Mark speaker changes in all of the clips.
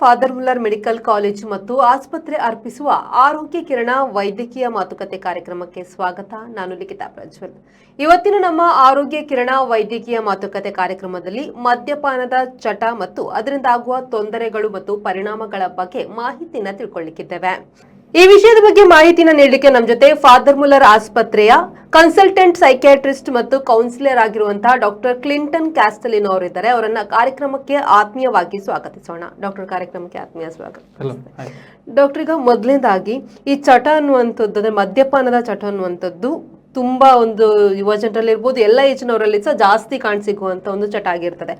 Speaker 1: Father Muller medical college ಮತ್ತು ಆಸ್ಪತ್ರೆ ಅರ್ಪಿಸುವ ಆರೋಗ್ಯ ಕಿರಣ ವೈದ್ಯಕೀಯ ಮಾತುಕತೆ ಕಾರ್ಯಕ್ರಮಕ್ಕೆ ಸ್ವಾಗತ. ನಾನು ಲಿಖಿತಾ ಪ್ರಜ್ವಲ್. ಇವತ್ತಿನ ನಮ್ಮ ಆರೋಗ್ಯ ಕಿರಣ ವೈದ್ಯಕೀಯ ಮಾತುಕತೆ ಕಾರ್ಯಕ್ರಮದಲ್ಲಿ ಮದ್ಯಪಾನದ ಚಟ ಮತ್ತು ಅದರಿಂದ ಆಗುವ ತೊಂದರೆಗಳು ಮತ್ತು ಪರಿಣಾಮಗಳ ಬಗ್ಗೆ ಮಾಹಿತಿಯನ್ನು ತಿಳ್ಕೊಳ್ಳಿಕ್ಕಿದ್ದೇವೆ ಈ ವಿಷಯದ ಬಗ್ಗೆ ಮಾಹಿತಿನ ನೀಡಲಿಕ್ಕೆ ನಮ್ಮ ಜೊತೆ ಫಾದರ್ ಮುಲ್ಲರ್ ಆಸ್ಪತ್ರೆಯ ಕನ್ಸಲ್ಟೆಂಟ್ ಸೈಕ್ಯಾಟ್ರಿಸ್ಟ್ ಮತ್ತು ಕೌನ್ಸಿಲರ್ ಆಗಿರುವಂತಹ ಡಾಕ್ಟರ್ ಕ್ಲಿಂಟನ್ ಕ್ಯಾಸ್ಟಲಿನ್ ಅವರಿದ್ದಾರೆ. ಅವರನ್ನ ಕಾರ್ಯಕ್ರಮಕ್ಕೆ ಆತ್ಮೀಯವಾಗಿ ಸ್ವಾಗತಿಸೋಣ. ಡಾಕ್ಟರ್ ಕಾರ್ಯಕ್ರಮಕ್ಕೆ ಆತ್ಮೀಯ ಸ್ವಾಗತ. ಡಾಕ್ಟರ್ ಈಗ ಮೊದಲನೇದಾಗಿ ಈ ಚಟ ಅನ್ನುವಂಥದ್ದು ಅಂದ್ರೆ ಮದ್ಯಪಾನದ ಚಟ ಅನ್ನುವಂಥದ್ದು ತುಂಬಾ ಒಂದು ಯುವ ಜನರಲ್ಲಿ ಇರ್ಬೋದು ಎಲ್ಲ ಏಜ್ನವರಲ್ಲಿ ಸಹ ಜಾಸ್ತಿ ಕಾಣಿಸಿಕುವಂತ ಒಂದು ಚಟ ಆಗಿರ್ತದೆ.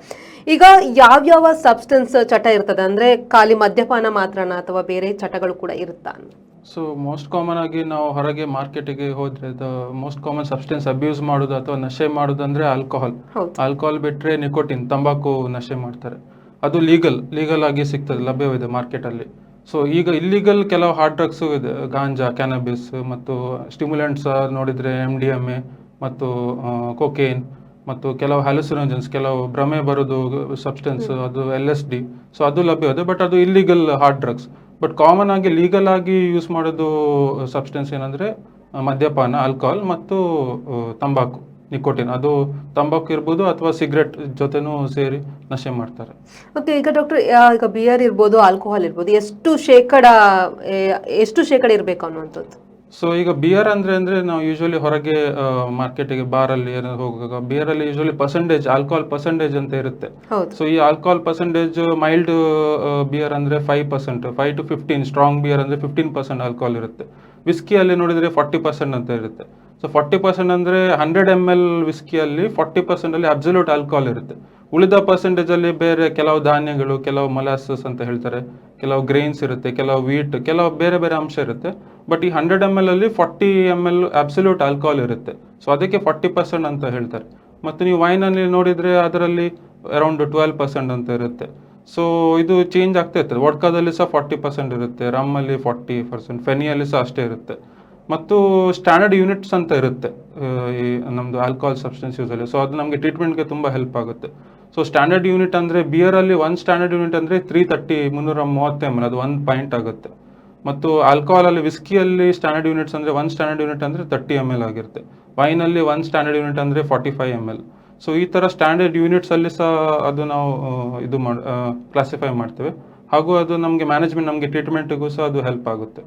Speaker 1: ಈಗ ಯಾವ್ಯಾವ ಸಬ್ಸ್ಟೆನ್ಸ್ ಚಟ ಇರ್ತದೆ? ಅಂದ್ರೆ ಖಾಲಿ ಮದ್ಯಪಾನ ಮಾತ್ರನ ಅಥವಾ ಬೇರೆ ಚಟಗಳು ಕೂಡ ಇರುತ್ತಾ?
Speaker 2: ಸೊ ಮೋಸ್ಟ್ ಕಾಮನ್ ಆಗಿ ನಾವು ಹೊರಗೆ ಮಾರ್ಕೆಟಿಗೆ ಹೋದ್ರೆ ಮೋಸ್ಟ್ ಕಾಮನ್ ಸಬ್ಸ್ಟೆನ್ಸ್ ಅಬ್ಯೂಸ್ ಮಾಡೋದು ಅಥವಾ ನಶೆ ಮಾಡೋದು ಅಂದ್ರೆ ಆಲ್ಕೋಹಾಲ್ ಆಲ್ಕೋಹಾಲ್ ಬಿಟ್ರೆ ನಿಕೋಟಿನ್ ತಂಬಾಕು ನಶೆ ಮಾಡ್ತಾರೆ. ಅದು ಲೀಗಲ್ ಲೀಗಲ್ ಆಗಿ ಸಿಗ್ತದೆ ಲಭ್ಯವಿದೆ ಮಾರ್ಕೆಟಲ್ಲಿ ಸೊ ಈಗ ಇಲ್ಲಿಗಲ್ ಕೆಲವು ಹಾರ್ಡ್ ಡ್ರಗ್ಸು ಇದೆ. ಗಾಂಜಾ ಕ್ಯಾನಬಿಸ್ ಮತ್ತು ಸ್ಟಿಮ್ಯುಲೆಂಟ್ಸ್ ನೋಡಿದರೆ ಎಂ ಡಿ ಎಂ ಎ ಮತ್ತು ಕೊಕೇನ್ ಮತ್ತು ಕೆಲವು ಹ್ಯಾಲುಸಿನೋಜನ್ಸ್ ಕೆಲವು ಭ್ರಮೆ ಬರೋದು ಸಬ್ಸ್ಟೆನ್ಸ್ ಅದು ಎಲ್ ಎಸ್ ಡಿ ಸೊ ಅದು ಲಭ್ಯವಿದೆ ಬಟ್ ಅದು illegal hard drugs but common ಆಗಿ ಲೀಗಲ್ ಆಗಿ ಯೂಸ್ ಮಾಡೋದು ಸಬ್ಸ್ಟೆನ್ಸ್ ಏನಂದರೆ ಮದ್ಯಪಾನ ಆಲ್ಕೋಹಾಲ್ ಮತ್ತು ತಂಬಾಕು. ನಿಕೋಟಿನ್. ಅದು ತಂಬಾಕು ಇರ್ಬೋದು ಅಥವಾ ಸಿಗರೆಟ್ ಜೊತೆನೂ ಸೇರಿ ನಶೆ ಮಾಡ್ತಾರೆ.
Speaker 1: ಓಕೆ ಈಗ ಡಾಕ್ಟರ್ ಈಗ ಬಿಯರ್ ಇರ್ಬೋದು ಆಲ್ಕೋಹಾಲ್ ಇರ್ಬೋದು ಎಷ್ಟು ಶೇಕಡ ಎಷ್ಟು ಶೇಕಡ ಇರಬೇಕು ಅನ್ನುವಂಥದ್ದು?
Speaker 2: ಸೊ ಈಗ ಬಿಯರ್ ಅಂದ್ರೆ ಅಂದ್ರೆ ನಾವು ಯೂಶ್ವಲಿ ಹೊರಗೆ ಮಾರ್ಕೆಟಿಗೆ ಬಾರಲ್ಲಿ ಏನಾದ್ರು ಹೋಗುವಾಗ ಬಿಯರ್ ಅಲ್ಲಿ ಯೂಶ್ವಲಿ ಪರ್ಸೆಂಟೇಜ್ ಆಲ್ಕೋಹಾಲ್ ಪರ್ಸೆಂಟೇಜ್ ಅಂತ ಇರುತ್ತೆ. ಸೊ ಈ ಆಲ್ಕೋಹಾಲ್ ಪರ್ಸೆಂಟೇಜ್ ಮೈಲ್ಡ್ ಬಿಯರ್ ಅಂದ್ರೆ five percent five to fifteen strong beer ಅಂದ್ರೆ ಫಿಫ್ಟೀನ್ ಪರ್ಸೆಂಟ್ ಆಲ್ಕೋಹಾಲ್ ಇರುತ್ತೆ. ವಿಸ್ಕಿಯಲ್ಲಿ ನೋಡಿದ್ರೆ ಫಾರ್ಟಿ ಪರ್ಸೆಂಟ್ ಅಂತ ಇರುತ್ತೆ. ಸೊ ಫಾರ್ಟಿ ಪರ್ಸೆಂಟ್ ಅಂದರೆ ಹಂಡ್ರೆಡ್ ಎಂ ಎಲ್ ವಿಸ್ಕಿಯಲ್ಲಿ ಫಾರ್ಟಿ ಪರ್ಸೆಂಟಲ್ಲಿ ಅಬ್ಸಲ್ಯೂಟ್ ಆಲ್ಕೋಹಾಲ್ ಇರುತ್ತೆ. ಉಳಿದ ಪರ್ಸೆಂಟೇಜಲ್ಲಿ ಬೇರೆ ಕೆಲವು ಧಾನ್ಯಗಳು, ಕೆಲವು ಮೊಲಾಸಸ್ ಅಂತ ಹೇಳ್ತಾರೆ, ಕೆಲವು ಗ್ರೇನ್ಸ್ ಇರುತ್ತೆ, ಕೆಲವು ವೀಟ್ ಕೆಲವು ಬೇರೆ ಬೇರೆ ಅಂಶ ಇರುತ್ತೆ. ಬಟ್ ಈ ಹಂಡ್ರೆಡ್ ಎಂ ಎಲ್ ಅಲ್ಲಿ forty M L absolute alcohol ಇರುತ್ತೆ. ಸೊ ಅದಕ್ಕೆ ಫಾರ್ಟಿ ಪರ್ಸೆಂಟ್ ಅಂತ ಹೇಳ್ತಾರೆ. ಮತ್ತು ನೀವು ವೈನಲ್ಲಿ ನೋಡಿದರೆ ಅದರಲ್ಲಿ ಅರೌಂಡ್ ಟ್ವೆಲ್ ಪರ್ಸೆಂಟ್ ಅಂತ ಇರುತ್ತೆ. ಸೊ ಇದು ಚೇಂಜ್ ಆಗ್ತಾ ಇರ್ತದೆ. ವಡ್ಕಾದಲ್ಲಿ ಸಹ ಫಾರ್ಟಿ ಪರ್ಸೆಂಟ್ ಇರುತ್ತೆ ರಮ್ಮಲ್ಲಿ ಫಾರ್ಟಿ ಪರ್ಸೆಂಟ್ ಫೆನಿಯಲ್ಲಿ ಸಹ ಅಷ್ಟೇ ಇರುತ್ತೆ. ಮತ್ತು ಸ್ಟ್ಯಾಂಡರ್ಡ್ ಯೂನಿಟ್ಸ್ ಅಂತ ಇರುತ್ತೆ ಈ ನಮ್ಮದು ಆಲ್ಕೋಹಾಲ್ ಸಬ್ಸ್ಟೆನ್ಸ್ ಯೂಸಲ್ಲಿ ಸೊ ಅದು ನಮಗೆ ಟ್ರೀಟ್ಮೆಂಟ್ಗೆ ತುಂಬ ಹೆಲ್ಪ್ ಆಗುತ್ತೆ. ಸೊ ಸ್ಟ್ಯಾಂಡರ್ಡ್ ಯೂನಿಟ್ ಅಂದರೆ ಬಿಯರಲ್ಲಿ ಒನ್ ಸ್ಟ್ಯಾಂಡರ್ಡ್ ಯೂನಿಟ್ ಅಂದರೆ ತ್ರೀ ತರ್ಟಿ ಮುನ್ನೂರ ಮೂವತ್ತು ಎಂ ಎಲ್ ಅದು ಒಂದು ಪಾಯಿಂಟ್ ಆಗುತ್ತೆ. ಮತ್ತು ಆಲ್ಕೋಹಾಲಲ್ಲಿ ವಿಸ್ಕಿಯಲ್ಲಿ ಸ್ಟ್ಯಾಂಡರ್ಡ್ ಯೂನಿಟ್ಸ್ ಅಂದರೆ ಒನ್ ಸ್ಟ್ಯಾಂಡರ್ಡ್ ಯೂನಿಟ್ ಅಂದರೆ ತರ್ಟಿ ಎಂ ಎಲ್ ಆಗಿರುತ್ತೆ. ವೈನಲ್ಲಿ ಒನ್ ಸ್ಟ್ಯಾಂಡರ್ಡ್ ಯೂನಿಟ್ ಅಂದರೆ forty five M L so ಈ ಥರ ಸ್ಟ್ಯಾಂಡರ್ಡ್ ಯೂನಿಟ್ಸಲ್ಲಿ ಸಹ ಅದು ನಾವು ಇದು ಮಾಡಿ ಕ್ಲಾಸಿಫೈ ಮಾಡ್ತೇವೆ. ಹಾಗೂ ಅದು ನಮಗೆ ಮ್ಯಾನೇಜ್ಮೆಂಟ್ ನಮಗೆ ಟ್ರೀಟ್ಮೆಂಟ್ಗೂ ಸಹ ಅದು ಹೆಲ್ಪ್ ಆಗುತ್ತೆ.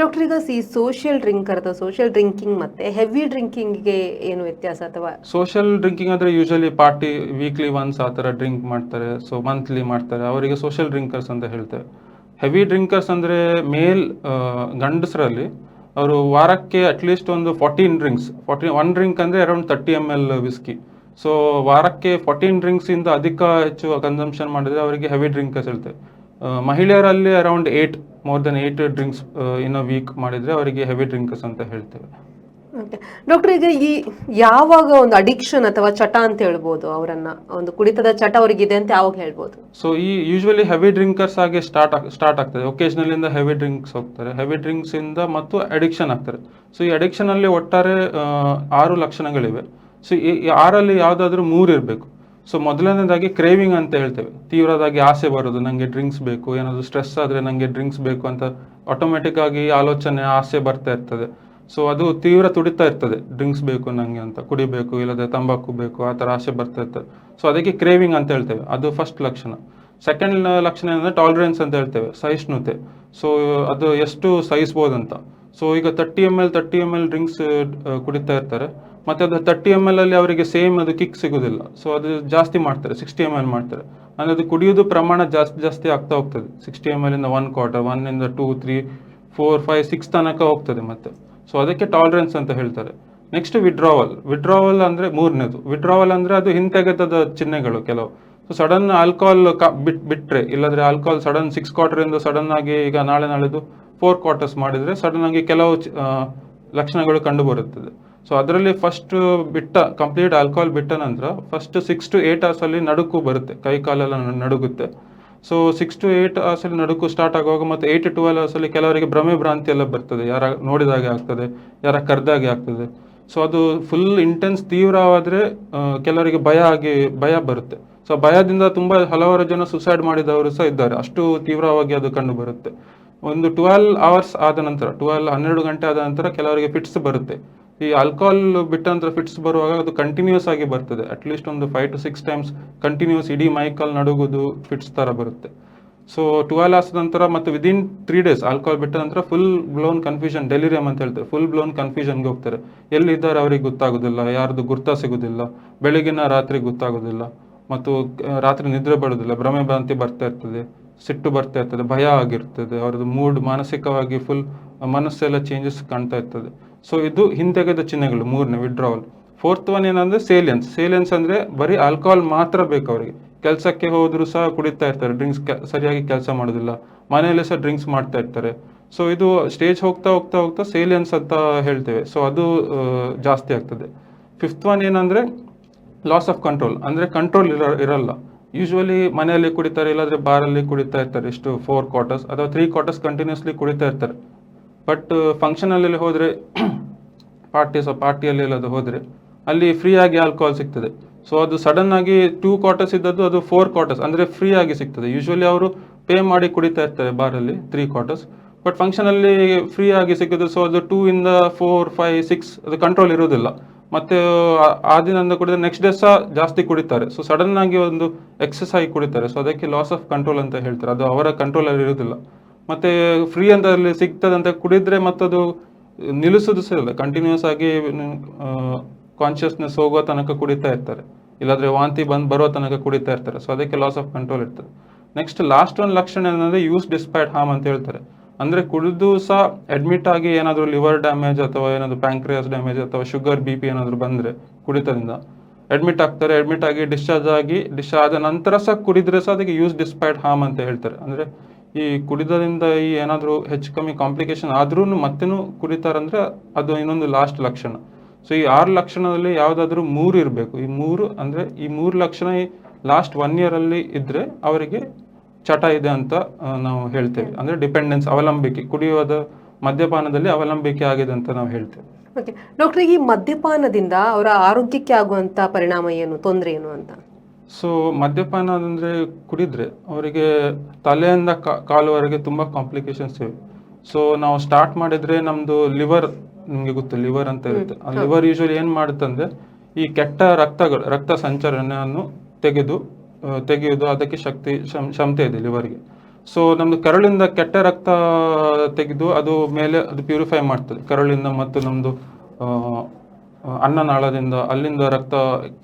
Speaker 1: ಡಾಕ್ಟರ್ ಈಗ ಈ ಸೋಷಿಯಲ್ ಡ್ರಿಂಕ್ ಅಥವಾ ಸೋಷಿಯಲ್ ಡ್ರಿಂಕಿಂಗ್ ಮತ್ತೆ ಹೆವಿ ಡ್ರಿಂಕಿಂಗ್ಗೆ ಏನು ವ್ಯತ್ಯಾಸ ಅಥವಾ?
Speaker 2: ಸೋಷಿಯಲ್ ಡ್ರಿಂಕಿಂಗ್ ಅಂದರೆ ಯೂಶಲಿ ಪಾರ್ಟಿ ವೀಕ್ಲಿ ಒನ್ಸ್ ಆ ಥರ ಡ್ರಿಂಕ್ ಮಾಡ್ತಾರೆ ಸೊ ಮಂತ್ಲಿ ಮಾಡ್ತಾರೆ. ಅವರಿಗೆ ಸೋಷಿಯಲ್ ಡ್ರಿಂಕರ್ಸ್ ಅಂತ ಹೇಳ್ತಾರೆ ಹೆವಿ ಡ್ರಿಂಕರ್ಸ್ ಅಂದರೆ ಮೇಲ್ ಗಂಡಸರಲ್ಲಿ ಅವರು ವಾರಕ್ಕೆ ಅಟ್ಲೀಸ್ಟ್ ಒಂದು fourteen drinks forty one drink ಅಂದರೆ around thirty M L whisky so ವಾರಕ್ಕೆ ಫಾರ್ಟೀನ್ ಡ್ರಿಂಕ್ಸಿಂದ ಅಧಿಕ ಹೆಚ್ಚು ಕನ್ಸಂಪ್ಷನ್ ಮಾಡಿದರೆ ಅವರಿಗೆ ಹೆವಿ ಡ್ರಿಂಕರ್ಸ್ ಹೇಳ್ತೇವೆ. ಆ, ಮಹಿಳೆಯರಲ್ಲಿ around eight more than eight drinks in a week ಮಾಡಿದರೆ ಅವರಿಗೆ ಹೆವಿ ಡ್ರಿಂಕರ್ಸ್ ಅಂತ ಹೇಳ್ತೇವೆ.
Speaker 1: ಡಾಕ್ಟರ್ ಈಗ ಈ ಯಾವಾಗ ಒಂದು ಅಡಿಕ್ಷನ್ ಅಥವಾ ಚಟ ಅಂತ ಹೇಳ್ಬೋದು ಅವರನ್ನ? ಒಂದು ಕುಡಿತದ ಚಟ ಅವರಿಗಿದೆ ಅಂತ ಯಾವಾಗ ಹೇಳ್ಬೋದು?
Speaker 2: ಸೊ ಈ ಯೂಶ್ವಲಿ ಹೆವಿ ಡ್ರಿಂಕರ್ಸ್ ಆಗಿ ಸ್ಟಾರ್ಟ್ ಸ್ಟಾರ್ಟ್ ಆಗ್ತದೆ ಒಕೇಶನಲಿಂದ ಹೆವಿ ಡ್ರಿಂಕ್ಸ್ ಹೋಗ್ತಾರೆ. ಹೆವಿ ಡ್ರಿಂಕ್ಸ್ ಇಂದ ಮತ್ತು ಅಡಿಕ್ಷನ್ ಆಗ್ತಾರೆ ಸೊ ಈ ಅಡಿಕ್ಷನ್ ಅಲ್ಲಿ ಒಟ್ಟಾರೆ ಆರು ಲಕ್ಷಣಗಳಿವೆ. ಸೊ ಈ ಆರಲ್ಲಿ ಯಾವುದಾದ್ರೂ ಮೂರು ಇರಬೇಕು. ಸೊ ಮೊದಲನೇದಾಗಿ ಕ್ರೇವಿಂಗ್ ಅಂತ ಹೇಳ್ತೇವೆ. ತೀವ್ರದಾಗಿ ಆಸೆ ಬರೋದು ನನಗೆ ಡ್ರಿಂಕ್ಸ್ ಬೇಕು, ಏನಾದರೂ ಸ್ಟ್ರೆಸ್ ಆದರೆ ನನಗೆ ಡ್ರಿಂಕ್ಸ್ ಬೇಕು ಅಂತ ಆಟೋಮೆಟಿಕ್ ಆಗಿ ಆಲೋಚನೆ, ಆಸೆ ಬರ್ತಾ ಇರ್ತದೆ. ಸೊ ಅದು ತೀವ್ರ ತುಡಿತಾ ಇರ್ತದೆ. ಡ್ರಿಂಕ್ಸ್ ಬೇಕು ನನಗೆ ಅಂತ, ಕುಡಿಬೇಕು ಇಲ್ಲದೆ ತಂಬಾಕು ಬೇಕು, ಆ ಥರ ಆಸೆ ಬರ್ತಾ ಇರ್ತದೆ. ಸೊ ಅದಕ್ಕೆ ಕ್ರೇವಿಂಗ್ ಅಂತ ಹೇಳ್ತೇವೆ. ಅದು ಫಸ್ಟ್ ಲಕ್ಷಣ. ಸೆಕೆಂಡ್ ಲಕ್ಷಣ ಏನಂದರೆ ಟಾಲರೆನ್ಸ್ ಅಂತ ಹೇಳ್ತೇವೆ. ಸಹಿಷ್ಣುತೆ. ಸೊ ಅದು ಎಷ್ಟು ಸಹಿಸ್ಬೋದಂತ ಸೊ ಈಗ thirty M L thirty M L drinks ಕುಡಿತಾ ಇರ್ತಾರೆ. ಮತ್ತೆ ಅದು ತರ್ಟಿ ಎಂ ಎಲ್ ಅಲ್ಲಿ ಅವರಿಗೆ ಸೇಮ್ ಅದು ಕಿಕ್ ಸಿಗೋದಿಲ್ಲ. ಸೊ ಅದು ಜಾಸ್ತಿ ಮಾಡ್ತಾರೆ ಸಿಕ್ಸ್ಟಿ ಎಂ ಎಲ್ ಮಾಡ್ತಾರೆ. ಅಂದರೆ ಅದು ಕುಡಿಯೋದು ಪ್ರಮಾಣ ಜಾಸ್ತಿ ಜಾಸ್ತಿ ಆಗ್ತಾ ಹೋಗ್ತದೆ. ಸಿಕ್ಸ್ಟಿ ಎಂ ಎಲ್ಲಿಂದ ಒನ್ ಕ್ವಾರ್ಟರ್ ಒನ್ ಇಂದ two three four five six ತನಕ ಹೋಗ್ತದೆ ಮತ್ತೆ. ಸೊ ಅದಕ್ಕೆ ಟಾಲರೆನ್ಸ್ ಅಂತ ಹೇಳ್ತಾರೆ. ನೆಕ್ಸ್ಟ್ ವಿಡ್ರಾವಲ್ ವಿಡ್ರಾವಲ್ ಅಂದರೆ ಮೂರನೇದು. ವಿಡ್ರಾವಲ್ ಅಂದರೆ ಅದು ಹಿಂತೆಗೆತದ ಚಿಹ್ನೆಗಳು ಕೆಲವು. ಸೊ ಸಡನ್ ಆಲ್ಕೋಹಾಲ್ ಬಿಟ್ ಬಿಟ್ಟರೆ ಇಲ್ಲಾಂದರೆ ಆಲ್ಕೋಹಾಲ್ ಸಡನ್ ಸಿಕ್ಸ್ ಕ್ವಾರ್ಟರಿಂದ ಸಡನ್ ಆಗಿ ಈಗ ನಾಳೆ ನಾಳೆದು ಫೋರ್ ಕ್ವಾರ್ಟರ್ಸ್ ಮಾಡಿದರೆ ಸಡನ್ ಆಗಿ ಕೆಲವು ಲಕ್ಷಣಗಳು ಕಂಡುಬರುತ್ತದೆ ಸೊ ಅದರಲ್ಲಿ ಫಸ್ಟ್ ಬಿಟ್ಟ ಕಂಪ್ಲೀಟ್ ಆಲ್ಕೋಹಾಲ್ ಬಿಟ್ಟ ನಂತರ ಫಸ್ಟ್ ಸಿಕ್ಸ್ ಟು ಏಯ್ಟ್ ಅವರ್ಸಲ್ಲಿ ನಡುಕು ಬರುತ್ತೆ, ಕೈ ಕಾಲೆಲ್ಲ ನಡುಗುತ್ತೆ. ಸೊ ಸಿಕ್ಸ್ ಟು ಏಯ್ಟ್ ಅವರ್ಸಲ್ಲಿ ನಡುಕು ಸ್ಟಾರ್ಟ್ ಆಗುವಾಗ ಮತ್ತು ಏಯ್ಟ್ ಟು ಟ್ವೆಲ್ ಅವರ್ಸ್ ಅಲ್ಲಿ ಕೆಲವರಿಗೆ ಭ್ರಮೆ ಭ್ರಾಂತಿ ಎಲ್ಲ ಬರ್ತದೆ. ಯಾರ ನೋಡಿದಾಗೆ ಆಗ್ತದೆ, ಯಾರ ಕರೆದಾಗೆ ಆಗ್ತದೆ. ಸೊ ಅದು ಫುಲ್ ಇಂಟೆನ್ಸ್ ತೀವ್ರವಾದರೆ ಕೆಲವರಿಗೆ ಭಯ ಆಗಿ ಭಯ ಬರುತ್ತೆ. ಸೊ ಭಯದಿಂದ ತುಂಬ ಹಲವಾರು ಜನ ಸುಸೈಡ್ ಮಾಡಿದವರು ಸಹ ಇದ್ದಾರೆ. ಅಷ್ಟು ತೀವ್ರವಾಗಿ ಅದು ಕಂಡು ಬರುತ್ತೆ. ಒಂದು ಟ್ವೆಲ್ ಅವರ್ಸ್ ಆದ ನಂತರ ಟ್ವೆಲ್ ಹನ್ನೆರಡು ಗಂಟೆ ಆದ ನಂತರ ಕೆಲವರಿಗೆ ಫಿಟ್ಸ್ ಬರುತ್ತೆ. ಈ ಆಲ್ಕೋಹಾಲ್ ಬಿಟ್ಟ ನಂತರ ಫಿಟ್ಸ್ ಬರುವಾಗ ಅದು ಕಂಟಿನ್ಯೂಸ್ ಆಗಿ ಬರ್ತದೆ. ಅಟ್ಲೀಸ್ಟ್ ಒಂದು five to six times continuous ಇಡೀ ಮೈಕಲ್ ನಡುಗುದು ಫಿಟ್ಸ್ ಥರ ಬರುತ್ತೆ. ಸೊ ಟ್ವೆಲ್ ಅವರ್ಸ್ ನಂತರ ಮತ್ತು ವಿದಿನ್ ತ್ರೀ ಡೇಸ್ ಆಲ್ಕೋಹಾಲ್ ಬಿಟ್ಟ ನಂತರ ಫುಲ್ ಬ್ಲೋನ್ ಕನ್ಫ್ಯೂಷನ್ ಡೆಲಿರಿಯಮ್ ಅಂತ ಹೇಳ್ತಾರೆ. ಫುಲ್ ಬ್ಲೋನ್ ಕನ್ಫ್ಯೂಷನ್ಗೆ ಹೋಗ್ತಾರೆ. ಎಲ್ಲಿದ್ದಾರೆ ಅವರಿಗೆ ಗೊತ್ತಾಗೋದಿಲ್ಲ, ಯಾರ್ದು ಗುರ್ತ ಸಿಗೋದಿಲ್ಲ, ಬೆಳಗಿನ ರಾತ್ರಿ ಗೊತ್ತಾಗೋದಿಲ್ಲ, ಮತ್ತು ರಾತ್ರಿ ನಿದ್ರೆ ಬರೋದಿಲ್ಲ, ಭ್ರಮೆ ಭ್ರಾಂತಿ ಬರ್ತಾ ಇರ್ತದೆ. ಸಿಟ್ಟು ಬರ್ತಾ ಇರ್ತದೆ, ಭಯ ಆಗಿರ್ತದೆ, ಅವ್ರದ್ದು ಮೂಡ್ ಮಾನಸಿಕವಾಗಿ ಫುಲ್ ಮನಸ್ಸೆಲ್ಲ ಚೇಂಜಸ್ ಕಾಣ್ತಾ ಇರ್ತದೆ. ಸೊ ಇದು ಹಿಂತೆಗೆದ ಚಿಹ್ನೆಗಳು ಮೂರನೇ ವಿಡ್ರಾವಲ್ ಫೋರ್ತ್ ಒನ್ ಏನಂದ್ರೆ ಸೇಲಿಯನ್ಸ್ ಸೇಲಿಯನ್ಸ್ ಅಂದ್ರೆ ಬರೀ ಆಲ್ಕೋಹಾಲ್ ಮಾತ್ರ ಬೇಕು ಅವರಿಗೆ. ಕೆಲಸಕ್ಕೆ ಹೋದ್ರು ಸಹ ಕುಡಿತಾ ಇರ್ತಾರೆ ಡ್ರಿಂಕ್ಸ್ ಸರಿಯಾಗಿ ಕೆಲಸ ಮಾಡೋದಿಲ್ಲ. ಮನೆಯಲ್ಲೇ ಸಹ ಡ್ರಿಂಕ್ಸ್ ಮಾಡ್ತಾ ಇರ್ತಾರೆ. ಸೊ ಇದು ಸ್ಟೇಜ್ ಹೋಗ್ತಾ ಹೋಗ್ತಾ ಹೋಗ್ತಾ ಸೇಲಿಯನ್ಸ್ ಅಂತ ಹೇಳ್ತೇವೆ. ಸೊ ಅದು ಜಾಸ್ತಿ ಆಗ್ತದೆ. ಫಿಫ್ತ್ ಒನ್ ಏನಂದ್ರೆ ಲಾಸ್ ಆಫ್ ಕಂಟ್ರೋಲ್ ಅಂದ್ರೆ ಕಂಟ್ರೋಲ್ ಇರ, ಇರಲ್ಲ. ಯೂಶುವಲಿ ಮನೆಯಲ್ಲಿ ಕುಡಿತಾರೆ, ಇಲ್ಲಾಂದ್ರೆ ಬಾರಲ್ಲಿ ಕುಡಿತಾ ಇರ್ತಾರೆ, ಇಷ್ಟು ಫೋರ್ ಕ್ವಾರ್ಟರ್ಸ್ ಅಥವಾ ತ್ರೀ ಕ್ವಾರ್ಟರ್ಸ್ ಕಂಟಿನ್ಯೂಸ್ಲಿ ಕುಡಿತಾ ಇರ್ತಾರೆ. ಬಟ್ ಫಂಕ್ಷನಲ್ಲಿ ಹೋದರೆ ಪಾರ್ಟೀಸ್ ಪಾರ್ಟಿಯಲ್ಲಿ ಎಲ್ಲದು ಹೋದರೆ, ಅಲ್ಲಿ ಫ್ರೀ ಆಗಿ ಆಲ್ಕೋಹಾಲ್ ಸಿಗ್ತದೆ. ಸೊ ಅದು ಸಡನ್ ಆಗಿ ಟೂ ಕ್ವಾರ್ಟರ್ಸ್ ಇದ್ದದ್ದು ಅದು ಫೋರ್ ಕ್ವಾರ್ಟರ್ಸ್ ಅಂದರೆ ಫ್ರೀ ಆಗಿ ಸಿಗ್ತದೆ. ಯೂಶ್ವಲಿ ಅವರು ಪೇ ಮಾಡಿ ಕುಡಿತಾ ಇರ್ತಾರೆ ಬಾರಲ್ಲಿ ತ್ರೀ ಕ್ವಾರ್ಟರ್ಸ್ ಬಟ್ ಫಂಕ್ಷನಲ್ಲಿ ಫ್ರೀಯಾಗಿ ಸಿಕ್ಕಿದ್ರೆ ಸೊ ಅದು ಟೂ ಇಂದ ಫೋರ್ ಫೈವ್ ಸಿಕ್ಸ್ ಅದು ಕಂಟ್ರೋಲ್ ಇರೋದಿಲ್ಲ ಮತ್ತೆ, ಆ- ದಿನ ದಿನದಿಂದ ಕುಡಿದ್ರೆ ನೆಕ್ಸ್ಟ್ ಡೇ ಸಹ ಜಾಸ್ತಿ ಕುಡಿತಾರೆ. ಸೊ ಸಡನ್ ಆಗಿ ಒಂದು ಎಕ್ಸಸ್ ಆಗಿ ಕುಡಿತಾರೆ. ಸೊ ಅದಕ್ಕೆ ಲಾಸ್ ಆಫ್ ಕಂಟ್ರೋಲ್ ಅಂತ ಹೇಳ್ತಾರೆ. ಅದು ಅವರ ಕಂಟ್ರೋಲಲ್ಲಿ ಇರೋದಿಲ್ಲ ಮತ್ತೆ ಫ್ರೀ ಅಂತ ಅಲ್ಲಿ ಸಿಗ್ತದೆ ಅಂತ ಕುಡಿದ್ರೆ ಮತ್ತದು ನಿಲ್ಲಿಸೋದು ಸಹ ಇಲ್ಲ ಕಂಟಿನ್ಯೂಸ್ ಆಗಿ ಕಾನ್ಷಿಯಸ್ನೆಸ್ ಹೋಗೋ ತನಕ ಕುಡಿತಾ ಇರ್ತಾರೆ. ಇಲ್ಲಾಂದರೆ ವಾಂತಿ ಬಂದು ಬರೋ ತನಕ ಕುಡಿತಾ ಇರ್ತಾರೆ. ಸೊ ಅದಕ್ಕೆ ಲಾಸ್ ಆಫ್ ಕಂಟ್ರೋಲ್ ಇರ್ತದೆ. ನೆಕ್ಸ್ಟ್ ಲಾಸ್ಟ್ ಒಂದು ಲಕ್ಷಣ ಏನಂದ್ರೆ ಯೂಸ್ ಡಿಸ್ಪೈಡ್ ಹಾಮ್ ಅಂತ ಹೇಳ್ತಾರೆ. ಅಂದ್ರೆ ಕುಡಿದು ಸಹ ಅಡ್ಮಿಟ್ ಆಗಿ ಏನಾದರೂ ಲಿವರ್ ಡ್ಯಾಮೇಜ್ ಅಥವಾ ಏನಾದರೂ ಪ್ಯಾಂಕ್ರಿಯಾಸ್ ಡ್ಯಾಮೇಜ್ ಅಥವಾ ಶುಗರ್ ಬಿ ಪಿ ಏನಾದರೂ ಬಂದ್ರೆ ಕುಡಿತದಿಂದ ಅಡ್ಮಿಟ್ ಆಗ್ತಾರೆ. ಅಡ್ಮಿಟ್ ಆಗಿ ಡಿಸ್ಚಾರ್ಜ್ ಆಗಿ ಡಿಸ್ಚಾರ್ಜ್ ಆದ ನಂತರ ಸಹ ಕುಡಿದ್ರೆ ಸಹ ಅದಕ್ಕೆ ಯೂಸ್ ಡಿಸ್ಪೈಡ್ ಹಾಮ್ ಅಂತ ಹೇಳ್ತಾರೆ. ಅಂದ್ರೆ ಈ ಕುಡಿದರಿಂದ ಈ ಏನಾದರೂ ಹೆಚ್ಚು ಕಮ್ಮಿ ಕಾಂಪ್ಲಿಕೇಶನ್ ಆದ್ರೂ ಮತ್ತೇನು ಕುಡಿತಾರಂದ್ರೆ ಅದು ಇನ್ನೊಂದು ಲಾಸ್ಟ್ ಲಕ್ಷಣ. ಸೊ ಈ ಆರು ಲಕ್ಷಣದಲ್ಲಿ ಯಾವುದಾದ್ರೂ ಮೂರು ಇರಬೇಕು. ಈ ಮೂರು ಅಂದ್ರೆ ಈ ಮೂರು ಲಕ್ಷಣ ಲಾಸ್ಟ್ ಒನ್ ಇಯರ್ ಅಲ್ಲಿ ಇದ್ರೆ ಅವರಿಗೆ ಚಟ ಇದೆ ಅಂತ ನಾವು ಹೇಳ್ತೇವೆ. ಅಂದ್ರೆ ಡಿಪೆಂಡೆನ್ಸ್ ಅವಲಂಬಿಕೆ ಕುಡಿಯುವುದ ಮದ್ಯಪಾನದಲ್ಲಿ ಅವಲಂಬಿಕೆ ಆಗಿದೆ ಅಂತ ನಾವು ಹೇಳ್ತೇವೆ.
Speaker 1: ಓಕೆ. ಡಾಕ್ಟರ್ ಈ ಮದ್ಯಪಾನದಿಂದ ಅವರ ಆರೋಗ್ಯಕ್ಕೆ ಆಗುವಂತ ಪರಿಣಾಮ ಏನು ತೊಂದರೆ ಏನು ಅಂತ?
Speaker 2: ಸೊ ಮದ್ಯಪಾನ ಅಂದ್ರೆ ಕುಡಿದ್ರೆ ಅವರಿಗೆ ತಲೆಯಿಂದ ಕಾಲುವರೆಗೆ ತುಂಬಾ ಕಾಂಪ್ಲಿಕೇಶನ್ಸ್ ಇವೆ. ಸೊ ನಾವು ಸ್ಟಾರ್ಟ್ ಮಾಡಿದ್ರೆ ನಮ್ದು ಲಿವರ್ ನಿಮ್ಗೆ ಗೊತ್ತು ಲಿವರ್ ಅಂತ ಇರುತ್ತೆ. ಆ ಲಿವರ್ ಯೂಶಲಿ ಏನ್ ಮಾಡುತ್ತಂದ್ರೆ ಈ ಕೆಟ್ಟ ರಕ್ತಗಳು ರಕ್ತ ಸಂಚರಣೆಯನ್ನು ತೆಗೆದು ಆ, ತೆಗೆಯುವುದು ಅದಕ್ಕೆ ಶಕ್ತಿ ಕ್ಷಮ್- ಕ್ಷಮತೆ ಇದೆ ಲಿವರ್ಗೆ. ಸೊ ನಮ್ಮದು ಕರಳಿಂದ ಕೆಟ್ಟ ರಕ್ತ ತೆಗೆದು ಅದು ಮೇಲೆ ಅದು ಪ್ಯೂರಿಫೈ ಮಾಡ್ತದೆ. ಕರಳಿಂದ ಮತ್ತು ನಮ್ಮದು ಅನ್ನನಾಳದಿಂದ ಅಲ್ಲಿಂದ ರಕ್ತ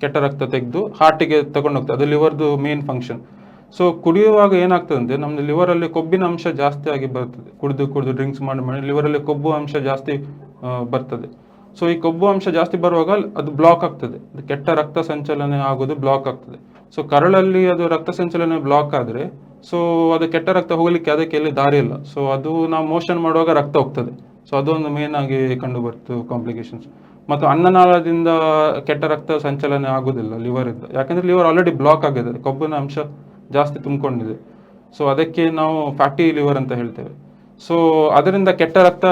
Speaker 2: ಕೆಟ್ಟ ರಕ್ತ ತೆಗೆದು ಹಾರ್ಟಿಗೆ ಹೋಗ್ತದೆ ಅದು ಲಿವರ್ದು ಮೇನ್ ಫಂಕ್ಷನ್ ಸೊ ಕುಡಿಯುವಾಗ ಏನಾಗ್ತದೆ ಅಂದರೆ ನಮ್ಮದು ಲಿವರಲ್ಲಿ ಕೊಬ್ಬಿನ ಅಂಶ ಜಾಸ್ತಿ ಆಗಿ ಬರ್ತದೆ. ಕುಡಿದು ಕುಡಿದು ಡ್ರಿಂಕ್ಸ್ ಮಾಡಿ ಮಾಡಿ ಲಿವರಲ್ಲಿ ಕೊಬ್ಬು ಅಂಶ ಜಾಸ್ತಿ ಬರ್ತದೆ. ಸೊ ಈ ಕೊಬ್ಬು ಅಂಶ ಜಾಸ್ತಿ ಬರುವಾಗ ಅದು ಬ್ಲಾಕ್ ಆಗ್ತದೆ. ಕೆಟ್ಟ ರಕ್ತ ಸಂಚಲನೆ ಆಗೋದು ಬ್ಲಾಕ್ ಆಗ್ತದೆ. ಸೊ ಕರಳಲ್ಲಿ ಅದು ರಕ್ತ ಸಂಚಲನೆ ಬ್ಲಾಕ್ ಆದರೆ ಸೊ ಅದು ಕೆಟ್ಟ ರಕ್ತ ಹೋಗಲಿಕ್ಕೆ ಅದಕ್ಕೆ ಎಲ್ಲಿ ದಾರಿ ಇಲ್ಲ. ಸೊ ಅದು ನಾವು ಮೋಷನ್ ಮಾಡುವಾಗ ರಕ್ತ ಹೋಗ್ತದೆ. ಸೊ ಅದೊಂದು ಮೇನ್ ಆಗಿ ಕಂಡು ಬರ್ತು ಕಾಂಪ್ಲಿಕೇಶನ್ಸ್ ಮತ್ತು ಅನ್ನನಾಳದಿಂದ ಕೆಟ್ಟ ರಕ್ತ ಸಂಚಲನೆ ಆಗೋದಿಲ್ಲ ಲಿವರ್ ಇಂದ. ಯಾಕಂದ್ರೆ ಲಿವರ್ ಆಲ್ರೆಡಿ ಬ್ಲಾಕ್ ಆಗಿದೆ. ಕೊಬ್ಬಿನ ಅಂಶ ಜಾಸ್ತಿ ತುಂಬಿಕೊಂಡಿದೆ. ಸೊ ಅದಕ್ಕೆ ನಾವು ಫ್ಯಾಟಿ ಲಿವರ್ ಅಂತ ಹೇಳ್ತೇವೆ. ಸೊ ಅದರಿಂದ ಕೆಟ್ಟ ರಕ್ತ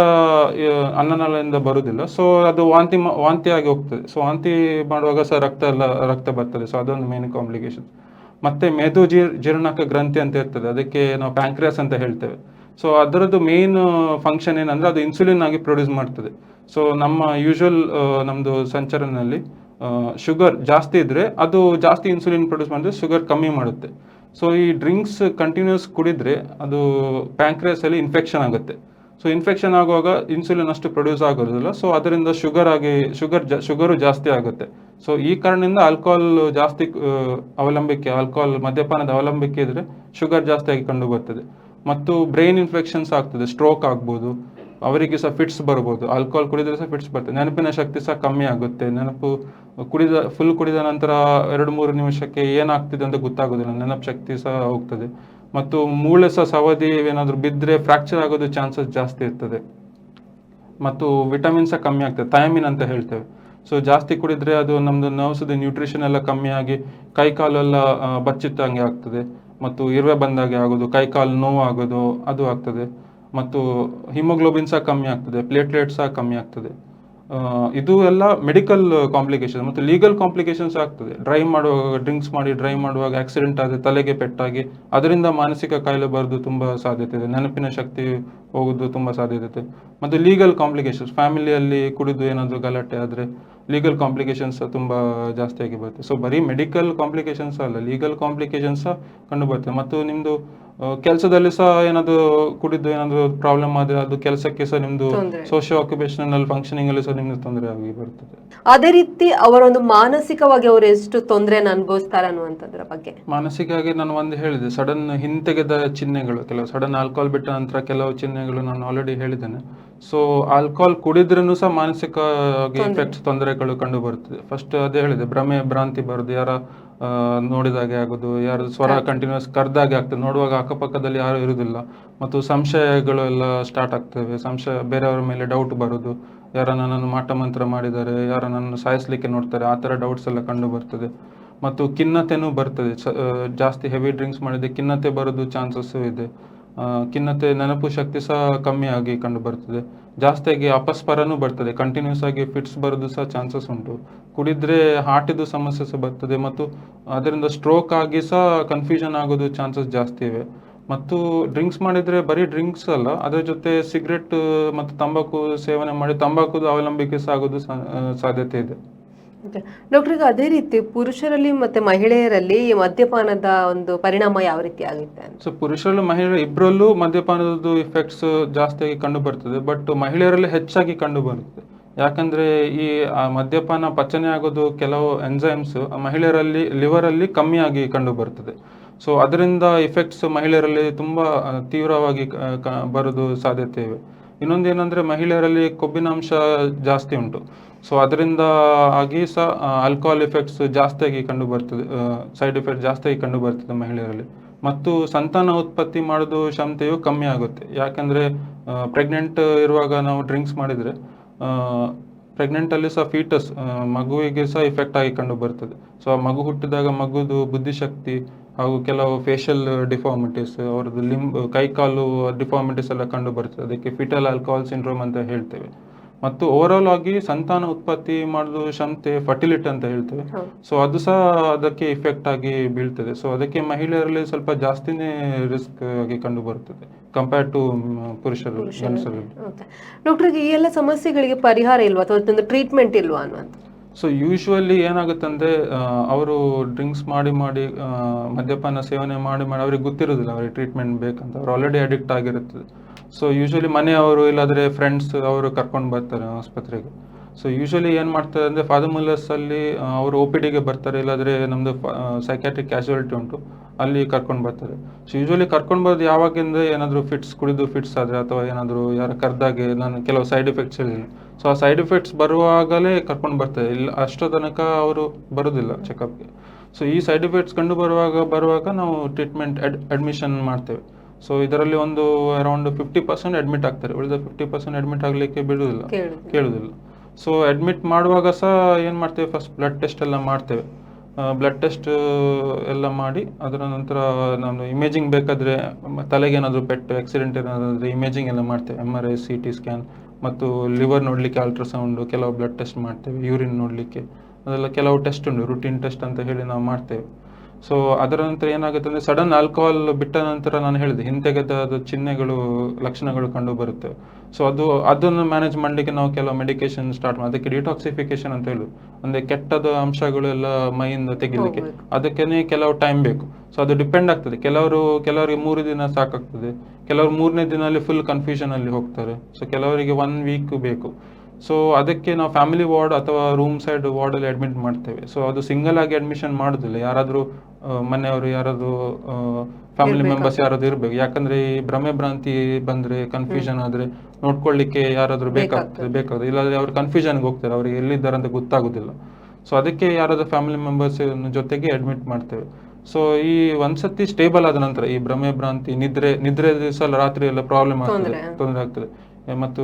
Speaker 2: ಅನ್ನನಾಳದಿಂದ ಬರುವುದಿಲ್ಲ. ಸೊ ಅದು ವಾಂತಿ ವಾಂತಿ ಆಗಿ ಹೋಗ್ತದೆ. ಸೊ ವಾಂತಿ ಮಾಡುವಾಗ ಸಹ ರಕ್ತ ಎಲ್ಲ, ರಕ್ತ ಬರ್ತದೆ. ಸೊ ಅದೊಂದು ಮೇನ್ ಕಾಂಪ್ಲಿಕೇಶನ್ ಮತ್ತೆ ಮೆದು ಜೀರ್, ಜೀರ್ಣಕ ಗ್ರಂಥಿ ಅಂತ ಇರ್ತದೆ. ಅದಕ್ಕೆ ನಾವು ಪ್ಯಾಂಕ್ರಿಯಾಸ್ ಅಂತ ಹೇಳ್ತೇವೆ. ಸೊ ಅದರದ್ದು ಮೇನ್ ಫಂಕ್ಷನ್ ಏನಂದ್ರೆ ಅದು ಇನ್ಸುಲಿನ್ ಆಗಿ ಪ್ರೊಡ್ಯೂಸ್ ಮಾಡ್ತದೆ. ಸೊ ನಮ್ಮ ಯೂಶುವಲ್ ನಮ್ದು ಸಂಚಲನಲ್ಲಿ ಶುಗರ್ ಜಾಸ್ತಿ ಇದ್ರೆ ಅದು ಜಾಸ್ತಿ ಇನ್ಸುಲಿನ್ ಪ್ರೊಡ್ಯೂಸ್ ಮಾಡಿದ್ರೆ ಶುಗರ್ ಕಮ್ಮಿ ಮಾಡುತ್ತೆ. ಸೊ ಈ ಡ್ರಿಂಕ್ಸ್ ಕಂಟಿನ್ಯೂಸ್ ಕುಡಿದ್ರೆ ಅದು ಪ್ಯಾಂಕ್ರೇಸ್ ಅಲ್ಲಿ ಇನ್ಫೆಕ್ಷನ್ ಆಗುತ್ತೆ. ಸೊ ಇನ್ಫೆಕ್ಷನ್ ಆಗುವಾಗ ಇನ್ಸುಲಿನ್ ಅಷ್ಟು ಪ್ರೊಡ್ಯೂಸ್ ಆಗೋದಿಲ್ಲ. ಸೊ ಅದರಿಂದ ಶುಗರ್ ಆಗಿ ಶುಗರ್ ಶುಗರು ಜಾಸ್ತಿ ಆಗುತ್ತೆ. ಸೊ ಈ ಕಾರಣದಿಂದ ಆಲ್ಕೋಹಾಲ್ ಜಾಸ್ತಿ ಅವಲಂಬಿಕೆ ಆಲ್ಕೋಹಾಲ್ ಮದ್ಯಪಾನದ ಅವಲಂಬಿಕೆ ಇದ್ರೆ ಶುಗರ್ ಜಾಸ್ತಿ ಆಗಿ ಕಂಡು ಬರ್ತದೆ ಮತ್ತು ಬ್ರೈನ್ ಇನ್ಫೆಕ್ಷನ್ಸ್ ಆಗ್ತದೆ ಸ್ಟ್ರೋಕ್ ಆಗ್ಬೋದು ಅವರಿಗೆ ಸಹ ಫಿಟ್ಸ್ ಬರ್ಬೋದು. ಆಲ್ಕೋಹಾಲ್ ಕುಡಿದ್ರೆ ಸಹ ಫಿಟ್ಸ್ ಬರ್ತದೆ ನೆನಪಿನ ಶಕ್ತಿ ಸಹ ಕಮ್ಮಿ ಆಗುತ್ತೆ. ನೆನಪು ಕುಡಿದ ಫುಲ್ ಕುಡಿದ ನಂತರ ಎರಡು, ಮೂರು ನಿಮಿಷಕ್ಕೆ ಏನಾಗ್ತಿದೆ ಅಂತ ಗೊತ್ತಾಗೋದಿಲ್ಲ. ನೆನಪು ಶಕ್ತಿ ಸಹ ಹೋಗ್ತದೆ. ಮತ್ತು ಮೂಳೆ ಸಹ ಸವದಿ ಏನಾದರೂ ಬಿದ್ದರೆ ಫ್ರ್ಯಾಕ್ಚರ್ ಆಗೋದು ಚಾನ್ಸಸ್ ಜಾಸ್ತಿ ಇರ್ತದೆ. ಮತ್ತು ವಿಟಮಿನ್ ಸಹ ಕಮ್ಮಿ ಆಗ್ತದೆ. ಥಯಾಮಿನ್ ಅಂತ ಹೇಳ್ತೇವೆ. ಸೊ ಜಾಸ್ತಿ ಕುಡಿದ್ರೆ ಅದು ನಮ್ಮದು ನರ್ವ್ಸದ ನ್ಯೂಟ್ರಿಷನ್ ಎಲ್ಲ ಕಮ್ಮಿ ಆಗಿ ಕೈ ಕಾಲೆಲ್ಲ ಬಚ್ಚಿತ್ತಂಗೆ ಆಗ್ತದೆ. ಮತ್ತು ಇರುವೆ ಬಂದಾಗೆ ಆಗೋದು ಕೈ ಕಾಲು ನೋವು ಆಗೋದು ಅದು ಆಗ್ತದೆ. ಮತ್ತು ಹಿಮೋಗ್ಲೋಬಿನ್ ಸಹ ಕಮ್ಮಿ ಆಗ್ತದೆ ಪ್ಲೇಟ್ಲೆಟ್ ಸಹ ಕಮ್ಮಿ ಆಗ್ತದೆ. ಇದು ಎಲ್ಲ ಮೆಡಿಕಲ್ ಕಾಂಪ್ಲಿಕೇಶನ್ ಮತ್ತು ಲೀಗಲ್ ಕಾಂಪ್ಲಿಕೇಶನ್ಸ್ ಆಗ್ತದೆ. ಡ್ರೈವ್ ಮಾಡುವಾಗ ಡ್ರಿಂಕ್ಸ್ ಮಾಡಿ ಡ್ರೈವ್ ಮಾಡುವಾಗ ಆಕ್ಸಿಡೆಂಟ್ ಆದರೆ ತಲೆಗೆ ಪೆಟ್ಟಾಗಿ, ಅದರಿಂದ ಮಾನಸಿಕ ಕಾಯಿಲೆ ಬರೋದು ತುಂಬ ಸಾಧ್ಯತೆ ಇದೆ. ನೆನಪಿನ ಶಕ್ತಿ ಹೋಗೋದು ತುಂಬ ಸಾಧ್ಯತೆ ಇದೆ. ಮತ್ತು ಲೀಗಲ್ ಕಾಂಪ್ಲಿಕೇಶನ್ಸ್ ಫ್ಯಾಮಿಲಿಯಲ್ಲಿ ಕುಡಿದು ಏನಾದರೂ ಗಲಾಟೆ ಆದರೆ ಲೀಗಲ್ ಕಾಂಪ್ಲಿಕೇಶನ್ಸ್ ತುಂಬ ಜಾಸ್ತಿಯಾಗಿ ಬರುತ್ತೆ. ಸೊ ಬರೀ ಮೆಡಿಕಲ್ ಕಾಂಪ್ಲಿಕೇಶನ್ಸ್ ಅಲ್ಲ ಲೀಗಲ್ ಕಾಂಪ್ಲಿಕೇಶನ್ಸ್ ಕಂಡು ಬರುತ್ತೆ ಮತ್ತು ನಿಮ್ಮದು ಕೆಲಸದಲ್ಲಿ ಸಹ ಏನಾದ್ರು ಕುಡಿದು ಏನಾದ್ರು ಪ್ರಾಬ್ಲಮ್ ಆದ್ರೆ ಅದು ಕೆಲಸಕ್ಕೆ ಸಹ
Speaker 1: ನಿಮ್ದು.
Speaker 2: ಸೋಷಿಯೋ ಆಕ್ಯುಪೇಷನಲ್ ಫಂಕ್ಷನಿಂಗ್ ಅಲ್ಲಿ ಸಹ ನಿಮ್ಗೆ ತೊಂದರೆ ಆಗಿ ಬರ್ತದೆ.
Speaker 1: ಅದೇ ರೀತಿ ಅವರೊಂದು ಮಾನಸಿಕವಾಗಿ ಅವರು ಎಷ್ಟು ತೊಂದರೆಯನ್ನು ಅನುಭವಿಸ್ತಾರೆ ಅನ್ನುವಂಥದ್ರ ಬಗ್ಗೆ.
Speaker 2: ಮಾನಸಿಕವಾಗಿ ನಾನು ಒಂದು ಹೇಳಿದೆ ಸಡನ್ ಹಿಂತೆಗೆದ ಚಿಹ್ನೆಗಳು ಕೆಲವು ಸಡನ್ ಆಲ್ಕೋಹಾಲ್ ಬಿಟ್ಟ ನಂತರ ಕೆಲವು ಚಿಹ್ನೆಗಳು ನಾನು ಆಲ್ರೆಡಿ ಹೇಳಿದ್ದೇನೆ. ಸೊ ಆಲ್ಕೋಹಾಲ್ ಕುಡಿದ್ರೂ ಸಹ ಮಾನಸಿಕವಾಗಿ ಎಫೆಕ್ಟ್ಸ್ ತೊಂದರೆಗಳು ಕಂಡು ಬರ್ತದೆ. ಫಸ್ಟ್ ಅದೇ ಹೇಳಿದೆ ಭ್ರಮೆ ಭ್ರಾಂತಿ ಬರೋದು ಯಾರ ನೋಡಿದಾಗೆ ಆಗೋದು ಯಾರು ಸ್ವರ ಕಂಟಿನ್ಯೂಸ್ ಕರ್ದಾಗೆ ಆಗ್ತದೆ. ನೋಡುವಾಗ ಅಕ್ಕಪಕ್ಕದಲ್ಲಿ ಯಾರು ಇರುವುದಿಲ್ಲ ಮತ್ತು ಸಂಶಯಗಳು ಎಲ್ಲ ಸ್ಟಾರ್ಟ್ ಆಗ್ತವೆ. ಸಂಶಯ ಬೇರೆಯವರ ಮೇಲೆ ಡೌಟ್ ಬರೋದು. ಯಾರ ನನ್ನನ್ನು ಮಾಟ ಮಂತ್ರ ಮಾಡಿದ್ದಾರೆ ಯಾರ ನನ್ನನ್ನು ಸಾಯಿಸ್ಲಿಕ್ಕೆ ನೋಡ್ತಾರೆ ಆ ಥರ ಡೌಟ್ಸ್ ಎಲ್ಲ ಕಂಡು ಬರ್ತದೆ. ಮತ್ತು ಖಿನ್ನತೆನೂ ಬರ್ತದೆ. ಜಾಸ್ತಿ ಹೆವಿ ಡ್ರಿಂಕ್ಸ್ ಮಾಡಿದ್ರೆ ಖಿನ್ನತೆ ಬರೋದು ಚಾನ್ಸಸ್ಸು ಇದೆ. ಖಿನ್ನತೆ, ನೆನಪು ಶಕ್ತಿ ಸಹ ಕಮ್ಮಿ ಆಗಿ ಕಂಡು ಬರ್ತದೆ. ಜಾಸ್ತಿಯಾಗಿ ಅಪಸ್ಪರನೂ ಬರ್ತದೆ. ಕಂಟಿನ್ಯೂಸ್ ಆಗಿ ಫಿಟ್ಸ್ ಬರೋದು ಸಹ ಚಾನ್ಸಸ್ ಉಂಟು. ಕುಡಿದ್ರೆ ಹಾರ್ಟಿದು ಸಮಸ್ಯೆ ಸಹ ಬರ್ತದೆ ಮತ್ತು ಅದರಿಂದ ಸ್ಟ್ರೋಕ್ ಆಗಿ ಸಹ ಕನ್ಫ್ಯೂಷನ್ ಆಗೋದು ಚಾನ್ಸಸ್ ಜಾಸ್ತಿ ಇವೆ. ಮತ್ತು ಡ್ರಿಂಕ್ಸ್ ಮಾಡಿದರೆ ಬರೀ ಡ್ರಿಂಕ್ಸ್ ಅಲ್ಲ, ಅದರ ಜೊತೆ ಸಿಗರೆಟ್ ಮತ್ತು ತಂಬಾಕು ಸೇವನೆ ಮಾಡಿ, ತಂಬಾಕುದು ಅವಲಂಬಿಕೆ ಸಹ ಆಗೋದು ಸಾ- ಸಾಧ್ಯತೆ ಇದೆ.
Speaker 1: ಡಾಕ್ಟರ್ ಅದೇ ರೀತಿ ಪುರುಷರಲ್ಲಿ ಮತ್ತೆ ಮಹಿಳೆಯರಲ್ಲಿ ಮದ್ಯಪಾನದ ಒಂದು ಪರಿಣಾಮ ಯಾವ ರೀತಿ ಆಗುತ್ತೆ
Speaker 2: ಸೊ ಪುರುಷರಲ್ಲೂ ಮಹಿಳೆಯರು ಇಬ್ಬರಲ್ಲೂ ಮದ್ಯಪಾನದ ಇಫೆಕ್ಟ್ಸ್ ಜಾಸ್ತಿಯಾಗಿ ಕಂಡು ಬರ್ತದೆ ಬಟ್ ಮಹಿಳೆಯರಲ್ಲಿ ಹೆಚ್ಚಾಗಿ ಕಂಡು ಬರುತ್ತೆ. ಯಾಕಂದ್ರೆ ಈ ಮದ್ಯಪಾನ ಪಚನೆ ಆಗೋದು ಕೆಲವು ಎಂಜೈಮ್ಸ್ ಮಹಿಳೆಯರಲ್ಲಿ ಲಿವರ್ ಅಲ್ಲಿ ಕಮ್ಮಿಯಾಗಿ ಕಂಡು ಬರ್ತದೆ. ಸೊ ಅದರಿಂದ ಇಫೆಕ್ಟ್ಸ್ ಮಹಿಳೆಯರಲ್ಲಿ ತುಂಬಾ ತೀವ್ರವಾಗಿ ಬರೋದು ಸಾಧ್ಯತೆ ಇವೆ. ಏನಂದ್ರೆ ಮಹಿಳೆಯರಲ್ಲಿ ಕೊಬ್ಬಿನಾಂಶ ಜಾಸ್ತಿ ಉಂಟು. ಸೊ ಅದರಿಂದ ಆಗಿ ಸಹ ಆಲ್ಕೋಹಾಲ್ ಎಫೆಕ್ಟ್ಸ್ ಜಾಸ್ತಿಯಾಗಿ ಕಂಡು ಬರ್ತದೆ ಸೈಡ್ ಎಫೆಕ್ಟ್ ಜಾಸ್ತಿಯಾಗಿ ಕಂಡು ಬರ್ತದೆ ಮಹಿಳೆಯರಲ್ಲಿ. ಮತ್ತು ಸಂತಾನ ಉತ್ಪತ್ತಿ ಮಾಡೋದು ಕ್ಷಮತೆಯು ಕಮ್ಮಿ ಆಗುತ್ತೆ. ಯಾಕಂದರೆ ಪ್ರೆಗ್ನೆಂಟ್ ಇರುವಾಗ ನಾವು ಡ್ರಿಂಕ್ಸ್ ಮಾಡಿದರೆ ಪ್ರೆಗ್ನೆಂಟಲ್ಲಿ ಸಹ ಫೀಟಸ್ ಮಗುವಿಗೆ ಸಹ ಇಫೆಕ್ಟ್ ಆಗಿ ಕಂಡು ಬರ್ತದೆ ಸೊ ಆ ಮಗು ಹುಟ್ಟಿದಾಗ ಮಗುದು ಬುದ್ಧಿಶಕ್ತಿ ಹಾಗೂ ಕೆಲವು ಫೇಶಿಯಲ್ ಡಿಫಾರ್ಮಿಟೀಸ್ ಅವರದ್ದು ಲಿಂಬ್ ಕೈಕಾಲು ಡಿಫಾರ್ಮಿಟೀಸ್ ಎಲ್ಲ ಕಂಡು ಬರ್ತದೆ ಅದಕ್ಕೆ ಫಿಟಲ್ ಆಲ್ಕೋಹಾಲ್ ಸಿಂಡ್ರೋಮ್ ಅಂತ ಹೇಳ್ತೇವೆ. ಮತ್ತು ಓವರಾಲ್ ಆಗಿ ಸಂತಾನ ಉತ್ಪತ್ತಿ ಮಾಡೋದು ಕ್ಷಮತೆ ಫರ್ಟಿಲಿಟಿ ಅಂತ ಹೇಳ್ತೇವೆ. ಸೊ ಅದು ಸಹ ಅದಕ್ಕೆ ಇಫೆಕ್ಟ್ ಆಗಿ ಬೀಳ್ತದೆ. ಸೊ ಅದಕ್ಕೆ ಮಹಿಳೆಯರಲ್ಲಿ ಸ್ವಲ್ಪ ಜಾಸ್ತಿನೇ ರಿಸ್ಕ್ ಆಗಿ ಕಂಡು ಬರುತ್ತದೆ ಕಂಪೇರ್ ಟು ಪುರುಷರು
Speaker 1: ಡಾಕ್ಟರ್ ಈ ಎಲ್ಲ ಸಮಸ್ಯೆಗಳಿಗೆ ಪರಿಹಾರ ಇಲ್ವಾ? ಅಥವಾ ಟ್ರೀಟ್ಮೆಂಟ್ ಇಲ್ವಾ ಅನ್ನುವಂಥ
Speaker 2: ಸೊ ಯೂಶ್ವಲಿ ಏನಾಗುತ್ತಂದ್ರೆ ಅವರು ಡ್ರಿಂಕ್ಸ್ ಮಾಡಿ ಮಾಡಿ ಮದ್ಯಪಾನ ಸೇವನೆ ಮಾಡಿ ಮಾಡಿ ಅವ್ರಿಗೆ ಗೊತ್ತಿರೋದಿಲ್ಲ ಅವ್ರಿಗೆ ಟ್ರೀಟ್ಮೆಂಟ್ ಬೇಕಂತ. ಅವ್ರು ಆಲ್ರೆಡಿ ಅಡಿಕ್ಟ್ ಆಗಿರುತ್ತದೆ. ಸೊ ಯೂಶ್ವಲಿ ಮನೆಯವರು ಇಲ್ಲಾದರೆ ಫ್ರೆಂಡ್ಸ್ ಅವರು ಕರ್ಕೊಂಡು ಬರ್ತಾರೆ ಆಸ್ಪತ್ರೆಗೆ. ಸೊ ಯೂಶ್ವಲಿ ಏನು ಮಾಡ್ತಾರೆ ಅಂದರೆ ಅಲ್ಲಿ ಅವರು ಒ ಪಿ ಡಿಗೆ ಬರ್ತಾರೆ, ಇಲ್ಲಾಂದ್ರೆ ನಮ್ಮದು ಸೈಕ್ಯಾಟ್ರಿಕ್ ಕ್ಯಾಶುಯಾಲಿಟಿ ಉಂಟು, ಅಲ್ಲಿ ಕರ್ಕೊಂಡು ಬರ್ತಾರೆ. ಸೊ ಯೂಶ್ವಲಿ ಕರ್ಕೊಂಡು ಬರೋದು ಯಾವಾಗಿಂದ ಏನಾದರೂ ಫಿಟ್ಸ್ ಕುಡಿದು ಫಿಟ್ಸ್ ಆದರೆ, ಅಥವಾ ಏನಾದರೂ ಯಾರು ಕರೆದಾಗೆ ನಾನು ಕೆಲವು ಸೈಡ್ ಎಫೆಕ್ಟ್ಸ್ ಹೇಳಿದ್ದೀನಿ ಸೊ ಆ ಸೈಡ್ ಎಫೆಕ್ಟ್ಸ್ ಬರುವಾಗಲೇ ಕರ್ಕೊಂಡು ಬರ್ತಾರೆ. ಇಲ್ಲ ಅಷ್ಟೋ ತನಕ ಅವರು ಬರೋದಿಲ್ಲ ಚೆಕಪ್ಗೆ ಸೊ ಈ ಸೈಡ್ ಎಫೆಕ್ಟ್ಸ್ ಕಂಡು ಬರುವಾಗ ಬರುವಾಗ ನಾವು ಟ್ರೀಟ್ಮೆಂಟ್ ಅಡ್ ಅಡ್ಮಿಷನ್ ಮಾಡ್ತೇವೆ. ಸೊ ಇದರಲ್ಲಿ ಒಂದು ಅರೌಂಡ್ ಫಿಫ್ಟಿ ಪರ್ಸೆಂಟ್ ಅಡ್ಮಿಟ್ ಆಗ್ತಾರೆ. ಉಳಿದ ಫಿಫ್ಟಿ ಪರ್ಸೆಂಟ್ ಅಡ್ಮಿಟ್ ಆಗಲಿಕ್ಕೆ ಬಿಡುವುದಿಲ್ಲ. ಕೇಳುವುದಿಲ್ಲ. ಸೊ ಅಡ್ಮಿಟ್ ಮಾಡುವಾಗ ಸಹ ಏನು ಮಾಡ್ತೇವೆ? ಫಸ್ಟ್ ಬ್ಲಡ್ ಟೆಸ್ಟ್ ಎಲ್ಲ ಮಾಡ್ತೇವೆ. ಬ್ಲಡ್ ಟೆಸ್ಟ್ ಎಲ್ಲ ಮಾಡಿ ಅದರ ನಂತರ ನಾನು ಇಮೇಜಿಂಗ್ ಬೇಕಾದರೆ ತಲೆಗೆ ಏನಾದರೂ ಪೆಟ್ಟು ಆಕ್ಸಿಡೆಂಟ್ ಏನಾದರೂ ಇಮೇಜಿಂಗ್ ಎಲ್ಲ ಮಾಡ್ತೇವೆ. M R I C T scan ಮತ್ತು ಲಿವರ್ ನೋಡಲಿಕ್ಕೆ ಅಲ್ಟ್ರಾಸೌಂಡು ಕೆಲವು ಬ್ಲಡ್ ಟೆಸ್ಟ್ ಮಾಡ್ತೇವೆ ಯೂರಿನ್ ನೋಡಲಿಕ್ಕೆ. ಅದೆಲ್ಲ ಕೆಲವು ಟೆಸ್ಟ್ ಉಂಟು ರುಟೀನ್ ಟೆಸ್ಟ್ ಅಂತ ಹೇಳಿ ನಾವು ಮಾಡ್ತೇವೆ. ಸೊ ಅದರ ನಂತರ ಏನಾಗುತ್ತೆ ಅಂದ್ರೆ ಸಡನ್ ಆಲ್ಕೋಹಾಲ್ ಬಿಟ್ಟ ನಂತರ ನಾನು ಹೇಳಿದೆ ಹಿಂತೆಗೆದ ಅದು ಚಿಹ್ನೆಗಳು ಲಕ್ಷಣಗಳು ಕಂಡು ಬರುತ್ತೆ. ಸೊ ಅದು ಅದನ್ನು ಮ್ಯಾನೇಜ್ ಮಾಡಲಿಕ್ಕೆ ನಾವು ಕೆಲವು ಮೆಡಿಕೇಶನ್ ಸ್ಟಾರ್ಟ್ ಮಾಡಿ ಅದಕ್ಕೆ ಡಿಟಾಕ್ಸಿಫಿಕೇಶನ್ ಅಂತ ಹೇಳುದು ಅಂದ್ರೆ ಕೆಟ್ಟದ ಅಂಶಗಳು ಎಲ್ಲ ಮೈಯಿಂದ ತೆಗಿಲಿಕ್ಕೆ. ಅದಕ್ಕೇನೆ ಕೆಲವು ಟೈಮ್ ಬೇಕು. ಸೊ ಅದು ಡಿಪೆಂಡ್ ಆಗ್ತದೆ. ಕೆಲವರು ಕೆಲವರಿಗೆ ಮೂರು ದಿನ ಸಾಕಾಗ್ತದೆ. ಕೆಲವರು ಮೂರನೇ ದಿನಲ್ಲಿ ಫುಲ್ ಕನ್ಫ್ಯೂಷನ್ ಅಲ್ಲಿ ಹೋಗ್ತಾರೆ. ಸೊ ಕೆಲವರಿಗೆ ಒನ್ ವೀಕ್ ಬೇಕು. ಸೊ ಅದಕ್ಕೆ ನಾವು ಫ್ಯಾಮಿಲಿ ವಾರ್ಡ್ ಅಥವಾ ರೂಮ್ ಸೈಡ್ ವಾರ್ಡಲ್ಲಿ ಅಡ್ಮಿಟ್ ಮಾಡ್ತೇವೆ. ಸೊ ಅದು ಸಿಂಗಲ್ ಆಗಿ ಅಡ್ಮಿಷನ್ ಮಾಡೋದಿಲ್ಲ. ಯಾರಾದರೂ ಮನೆಯವರು ಯಾರಾದ್ರು ಫ್ಯಾಮಿಲಿ. ಮೆಂಬರ್ಸ್ ಯಾರಾದ್ರು ಇರಬೇಕು. ಯಾಕಂದ್ರೆ ಈ ಭ್ರಮೆ ಭ್ರಾಂತಿ ಬಂದ್ರೆ ಕನ್ಫ್ಯೂಷನ್ ಆದ್ರೆ ನೋಡ್ಕೊಳ್ಳಿಕ್ಕೆ ಯಾರಾದ್ರೂ ಬೇಕಾಗ್ತದೆ ಬೇಕಾಗ್ತದೆ. ಇಲ್ಲಾಂದ್ರೆ ಅವ್ರು ಕನ್ಫ್ಯೂಷನ್ಗೆ ಹೋಗ್ತಾರೆ ಅವ್ರಿಗೆ ಎಲ್ಲಿದ್ದಾರೆ ಅಂತ ಗೊತ್ತಾಗೋದಿಲ್ಲ. ಸೊ ಅದಕ್ಕೆ ಯಾರಾದ್ರೂ ಫ್ಯಾಮಿಲಿ ಮೆಂಬರ್ಸ್ ಜೊತೆಗೆ ಅಡ್ಮಿಟ್ ಮಾಡ್ತೇವೆ. ಸೊ ಈ ಒಂದ್ಸತಿ ಸ್ಟೇಬಲ್ ಆದ ನಂತರ ಈ ಭ್ರಮೆ ಭ್ರಾಂತಿ ನಿದ್ರೆ ನಿದ್ರೆ ದಿವಸ ರಾತ್ರಿ ಎಲ್ಲ ಪ್ರಾಬ್ಲಮ್ ಆಗ್ತದೆ
Speaker 1: ತೊಂದ್ರೆ.
Speaker 2: ತೊಂದರೆ ಆಗ್ತದೆ. ಮತ್ತು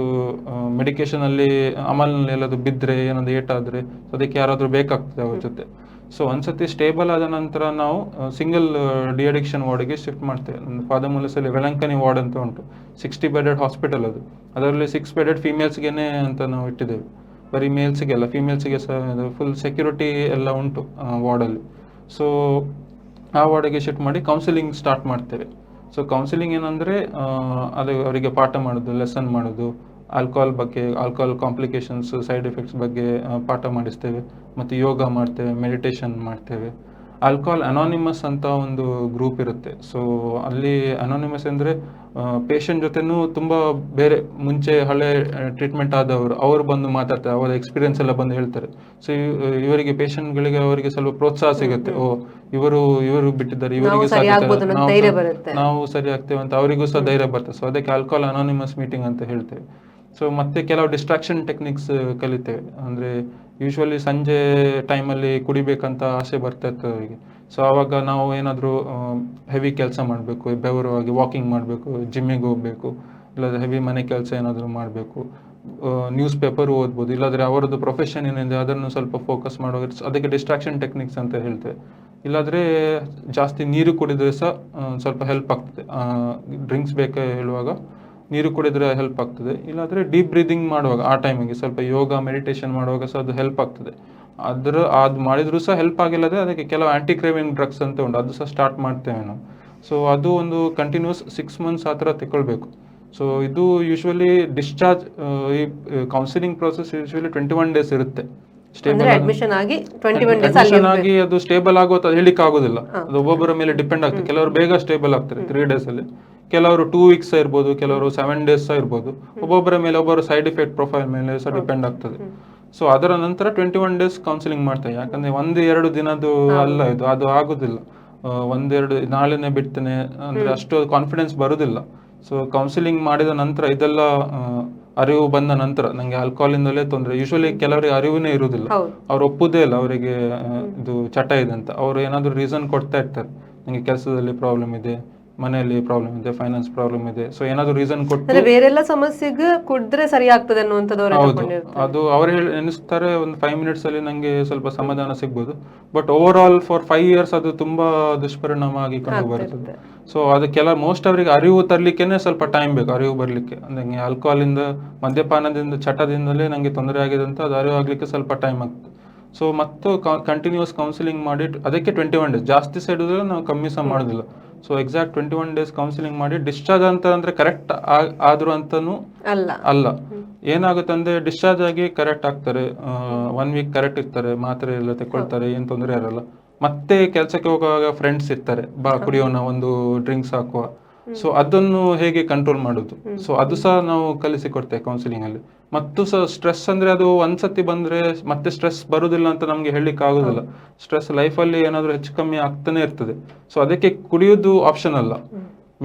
Speaker 2: ಮೆಡಿಕೇಶನ್ ಅಲ್ಲಿ ಅಮಲ್ನಲ್ಲಿ ಎಲ್ಲಾದ್ರೂ ಬಿದ್ದರೆ ಏನಾದ್ರು ಏಟಾದ್ರೆ ಅದಕ್ಕೆ ಯಾರಾದ್ರೂ ಬೇಕಾಗ್ತದೆ ಅವ್ರ ಜೊತೆ. ಸೊ ಒಂದ್ಸತಿ ಸ್ಟೇಬಲ್ ಆದ ನಂತರ ನಾವು ಸಿಂಗಲ್ ಡಿ ಅಡಿಕ್ಷನ್ ವಾರ್ಡ್ಗೆ ಶಿಫ್ಟ್ ಮಾಡ್ತೇವೆ. ನಮ್ಮ ಪಾದಮೂಲಸಲ್ಲಿ ವೆಲಂಕನಿ ವಾರ್ಡ್ ಅಂತ ಉಂಟು. ಸಿಕ್ಸ್ಟಿ ಬೆಡೆಡ್ ಹಾಸ್ಪಿಟಲ್ ಅದು. ಅದರಲ್ಲಿ ಸಿಕ್ಸ್ ಬೆಡೆಡ್ ಫೀಮೇಲ್ಸ್ಗೇನೆ ಅಂತ ನಾವು ಇಟ್ಟಿದ್ದೇವೆ. ಬರೀ ಮೇಲ್ಸಿಗೆಲ್ಲ ಫೀಮೇಲ್ಸಿಗೆ ಸಹ ಫುಲ್ ಸೆಕ್ಯೂರಿಟಿ ಎಲ್ಲ ಉಂಟು ವಾರ್ಡಲ್ಲಿ ಸೊ ಆ ವಾರ್ಡಿಗೆ ಶಿಫ್ಟ್ ಮಾಡಿ ಕೌನ್ಸಿಲಿಂಗ್ ಸ್ಟಾರ್ಟ್ ಮಾಡ್ತೇವೆ. ಸೊ ಕೌನ್ಸಿಲಿಂಗ್ ಏನಂದರೆ ಅದು ಅವರಿಗೆ ಪಾಠ ಮಾಡೋದು ಲೆಸನ್ ಮಾಡೋದು ಆಲ್ಕೋಹಾಲ್ ಬಗ್ಗೆ ಆಲ್ಕೋಹಾಲ್ ಕಾಂಪ್ಲಿಕೇಶನ್ಸ್ ಸೈಡ್ ಎಫೆಕ್ಟ್ಸ್ ಬಗ್ಗೆ ಪಾಠ ಮಾಡಿಸ್ತೇವೆ. ಮತ್ತು ಯೋಗ ಮಾಡ್ತೇವೆ ಮೆಡಿಟೇಷನ್ ಮಾಡ್ತೇವೆ. ಆಲ್ಕೋಹಾಲ್ ಅನಾನಿಮಸ್ ಅಂತ ಒಂದು ಗ್ರೂಪ್ ಇರುತ್ತೆ. ಸೊ ಅಲ್ಲಿ ಅನಾನಿಮಸ್ ಅಂದರೆ ಪೇಷಂಟ್ ಜೊತೆನೂ ತುಂಬ ಬೇರೆ ಮುಂಚೆ ಹಳೆ ಟ್ರೀಟ್ಮೆಂಟ್ ಆದವರು ಅವರು ಬಂದು ಮಾತಾಡ್ತಾರೆ ಅವರ ಎಕ್ಸ್ಪೀರಿಯನ್ಸ್ ಎಲ್ಲ ಬಂದು ಹೇಳ್ತಾರೆ. ಸೊ ಇವರಿಗೆ ಪೇಷಂಟ್ಗಳಿಗೆ ಅವರಿಗೆ ಸ್ವಲ್ಪ ಪ್ರೋತ್ಸಾಹ ಸಿಗುತ್ತೆ. ಓ ಇವರು ಇವರು ಬಿಟ್ಟಿದ್ದಾರೆ ಇವರಿಗೆ. ನಾವು ಸರಿ ಆಗ್ತೇವೆ ಅಂತ ಅವರಿಗೂ ಸಹ ಧೈರ್ಯ ಬರ್ತದೆ ಸೊ ಅದಕ್ಕೆ ಆಲ್ಕೋಹಾಲ್ ಅನಾನಿಮಸ್ ಮೀಟಿಂಗ್ ಅಂತ ಹೇಳ್ತೇವೆ. ಸೊ ಮತ್ತೆ ಕೆಲವು ಡಿಸ್ಟ್ರಾಕ್ಷನ್ ಟೆಕ್ನಿಕ್ಸ್ ಕಲಿತೇವೆ. ಅಂದರೆ ಯೂಶ್ವಲಿ ಸಂಜೆ ಟೈಮಲ್ಲಿ ಕುಡಿಬೇಕಂತ ಆಸೆ ಬರ್ತಾ ಅವರಿಗೆ. ಸೊ ಆವಾಗ ನಾವು ಏನಾದರೂ ಹೆವಿ ಕೆಲಸ ಮಾಡಬೇಕು, ಬೆವರುವಾಗಿ ವಾಕಿಂಗ್ ಮಾಡಬೇಕು ಜಿಮ್ಮಿಗೆ ಹೋಗಬೇಕು, ಇಲ್ಲಾಂದರೆ ಹೆವಿ ಮನೆ ಕೆಲಸ ಏನಾದರೂ ಮಾಡಬೇಕು ನ್ಯೂಸ್ ಪೇಪರ್ ಓದ್ಬೋದು, ಇಲ್ಲಾದರೆ ಅವರದ್ದು ಪ್ರೊಫೆಷನ್ ಏನಿದೆ ಅದನ್ನು ಸ್ವಲ್ಪ ಫೋಕಸ್ ಮಾಡುವಾಗ ಅದಕ್ಕೆ ಡಿಸ್ಟ್ರಾಕ್ಷನ್ ಟೆಕ್ನಿಕ್ಸ್ ಅಂತ ಹೇಳ್ತೇವೆ. ಇಲ್ಲಾದರೆ ಜಾಸ್ತಿ ನೀರು ಕುಡಿದ್ರೆ ಸಹ ಸ್ವಲ್ಪ ಹೆಲ್ಪ್ ಆಗ್ತದೆ. ಡ್ರಿಂಕ್ಸ್ ಬೇಕು ಹೇಳುವಾಗ ನೀರು ಕುಡಿದ್ರೆ ಹೆಲ್ಪ್ ಆಗ್ತದೆ. ಇಲ್ಲಾಂದರೆ ಡೀಪ್ ಬ್ರೀದಿಂಗ್ ಮಾಡುವಾಗ ಆ ಟೈಮಿಗೆ ಸ್ವಲ್ಪ ಯೋಗ ಮೆಡಿಟೇಷನ್ ಮಾಡುವಾಗ ಸಹ ಅದು ಹೆಲ್ಪ್ ಆಗ್ತದೆ. ಅದ್ರ ಅದು ಮಾಡಿದ್ರು ಸಹ ಹೆಲ್ಪ್ ಆಗಿಲ್ಲದೆ ಅದಕ್ಕೆ ಕೆಲವು ಆಂಟಿ ಕ್ರೇವಿಂಗ್ ಡ್ರಗ್ಸ್ ಅಂತ ಉಂಟು. ಅದು ಸಹ ಸ್ಟಾರ್ಟ್ ಮಾಡ್ತೇವೆ ನಾವು. ಸೊ ಅದು ಒಂದು ಕಂಟಿನ್ಯೂಸ್ ಸಿಕ್ಸ್ ಮಂತ್ಸ್ ಆ ಥರ ತಗೊಳ್ಬೇಕು. ಸೊ ಇದು ಯೂಶ್ವಲಿ ಡಿಸ್ಚಾರ್ಜ್ ಈ counselling process usually twenty one days ಇರುತ್ತೆ.
Speaker 1: ಅಂದ್ರೆ
Speaker 2: ಸ್ಟೇಬಲ್
Speaker 1: ಅಡ್ಮಿಷನ್ ಆಗಿ
Speaker 2: ಅಡ್ಮಿಷನ್ ಅದು ಸ್ಟೇಬಲ್ ಆಗುವ ಹೇಳಿಕ್ ಆಗೋದಿಲ್ಲ. ಅದು ಒಬ್ಬೊಬ್ಬರ ಮೇಲೆ ಡಿಪೆಂಡ್ ಆಗ್ತದೆ. ಕೆಲವರು ಬೇಗ ಸ್ಟೇಬಲ್ ಆಗ್ತಾರೆ ತ್ರೀ ಡೇಸ್ ಅಲ್ಲಿ. ಕೆಲವರು ಟೂ ವೀಕ್ಸ್ ಇರ್ಬೋದು ಕೆಲವರು ಸೆವೆನ್ ಡೇಸ್ ಇರ್ಬೋದು. ಒಬ್ಬೊಬ್ಬರ ಮೇಲೆ ಒಬ್ಬರು ಸೈಡ್ ಎಫೆಕ್ಟ್ ಪ್ರೊಫೈಲ್ ಮೇಲೆ ಸಹ ಡಿಪೆಂಡ್ ಆಗ್ತದೆ. ಸೊ ಅದರ ನಂತರ ಟ್ವೆಂಟಿ ಒನ್ ಡೇಸ್ ಕೌನ್ಸಿಲಿಂಗ್ ಮಾಡ್ತಾರೆ. ಯಾಕಂದ್ರೆ ಒಂದು ಎರಡು ದಿನದ್ದು ಅಲ್ಲ ಇದು ಅದು ಆಗುದಿಲ್ಲ. ಒಂದೆರಡು ನಾಳೆನೆ ಬಿಡ್ತೇನೆ. ಅಂದ್ರೆ ಅಷ್ಟು ಕಾನ್ಫಿಡೆನ್ಸ್ ಬರುದಿಲ್ಲ. ಸೊ ಕೌನ್ಸಿಲಿಂಗ್ ಮಾಡಿದ ನಂತರ ಇದೆಲ್ಲ ಅರಿವು ಬಂದ ನಂತರ ನಂಗೆ ಆಲ್ಕೋಹಾಲಿಂದಲೇ ತೊಂದರೆ. ಯೂಶಲಿ ಕೆಲವರಿಗೆ ಅರಿವುನೇ ಇರುವುದಿಲ್ಲ ಅವ್ರು ಒಪ್ಪುದೇ ಇಲ್ಲ ಅವರಿಗೆ ಇದು ಚಟ ಇದೆ ಅಂತ. ಅವ್ರು ಏನಾದ್ರೂ ರೀಸನ್ ಕೊಡ್ತಾ ಇರ್ತಾರೆ. ನಂಗೆ ಕೆಲಸದಲ್ಲಿ ಪ್ರಾಬ್ಲಮ್ ಇದೆ. ಮನೆಯಲ್ಲಿ ಪ್ರಾಬ್ಲಮ್ ಇದೆ ಫೈನಾನ್ಸ್ ಪ್ರಾಬ್ಲಮ್ ಇದೆ. ಸೊ ಏನಾದ್ರು ರೀಸನ್ ಕೊಟ್ಟು
Speaker 1: ಬೇರೆಲ್ಲ ಸಮಸ್ಯೆಗೆ ಕುಡಿದ್ರೆ ಸರಿ ಆಗ್ತದೆ ಅನ್ನುವಂಥದ್ದು
Speaker 2: ಹೌದು. ಅದು ಅವ್ರು ಹೇಳಿ ಎನಿಸ್ತಾರೆ ಒಂದು ಫೈವ್ ಮಿನಿಟ್ಸ್ ಅಲ್ಲಿ ನಂಗೆ ಸ್ವಲ್ಪ ಸಮಾಧಾನ ಸಿಗ್ಬೋದು. But over all for five years ಅದು ತುಂಬಾ ದುಷ್ಪರಿಣಾಮ ಆಗಿ ಕಂಡು ಬರ್ತದೆ ಸೊ ಅದು ಕೆಲ ಮೋಸ್ಟ್ ಅವರಿಗೆ ಅರಿವು ತರ್ಲಿಕ್ಕೆನೆ ಸ್ವಲ್ಪ ಟೈಮ್ ಬೇಕು. ಅರಿವು ಬರ್ಲಿಕ್ಕೆ. ನಂಗೆ ಆಲ್ಕೋಹಾಲ್ ಇಂದ ಮದ್ಯಪಾನದಿಂದ ಚಟದಿಂದಲೇ ನಂಗೆ ತೊಂದರೆ ಆಗಿದೆ ಅಂತ ಅದು ಅರಿವು ಆಗ್ಲಿಕ್ಕೆ ಸ್ವಲ್ಪ ಟೈಮ್ ಆಗ್ತದೆ. ಸೊ ಮತ್ತು ಕಂಟಿನ್ಯೂಸ್ ಕೌನ್ಸಿಲಿಂಗ್ ಮಾಡಿ ಅದಕ್ಕೆ ಟ್ವೆಂಟಿ ಒನ್ ಡೇಸ್ ಜಾಸ್ತಿ ಸೈಡ್ ನಾವು ಕಮ್ಮಿ ಸಹ ಮಾಡೋದಿಲ್ಲ. So exact twenty one days counselling ಮಾಡಿ ಡಿಸ್ಚಾರ್ಜ್ ಅಂತ ಅಂದ್ರೆ ಕರೆಕ್ಟ್ ಆದ್ರೂ ಅಂತಾನು
Speaker 1: ಅಲ್ಲ.
Speaker 2: ಅಲ್ಲ. ಏನಾಗುತ್ತೆ ಅಂದ್ರೆ ಡಿಸ್ಚಾರ್ಜ್ ಆಗಿ ಕರೆಕ್ಟ್ ಆಗ್ತಾರೆ. ಒನ್ ವೀಕ್ ಕರೆಕ್ಟ್ ಇರ್ತಾರೆ. ಮಾತ್ರೆ ಎಲ್ಲ ತಗೊಳ್ತಾರೆ ಏನ್ ತೊಂದರೆ ಇರಲ್ಲ. ಮತ್ತೆ ಕೆಲಸಕ್ಕೆ ಹೋಗುವಾಗ ಫ್ರೆಂಡ್ಸ್ ಇರ್ತಾರೆ. ಬಾ ಕುಡಿಯೋಣ. ಒಂದು ಡ್ರಿಂಕ್ಸ್ ಹಾಕುವ ಸೊ ಅದನ್ನು ಹೇಗೆ ಕಂಟ್ರೋಲ್ ಮಾಡೋದು? ಸೊ ಅದು ಸಹ ನಾವು ಕಲಿಸಿಕೊಡ್ತೇವೆ ಕೌನ್ಸಿಲಿಂಗ್ ಅಲ್ಲಿ. ಮತ್ತು ಸಹ ಸ್ಟ್ರೆಸ್ ಅಂದ್ರೆ ಅದು ಒಂದ್ಸತಿ ಬಂದ್ರೆ ಮತ್ತೆ ಸ್ಟ್ರೆಸ್ ಬರುದಿಲ್ಲ ಅಂತ ನಮ್ಗೆ ಹೇಳಲಿಕ್ಕೆ ಆಗುದಿಲ್ಲ. ಸ್ಟ್ರೆಸ್ ಲೈಫಲ್ಲಿ ಏನಾದ್ರೂ ಹೆಚ್ಚು ಕಮ್ಮಿ ಆಗ್ತಾನೆ ಇರ್ತದೆ. ಸೊ ಅದಕ್ಕೆ ಕುಡಿಯೋದು ಆಪ್ಷನ್ ಅಲ್ಲ.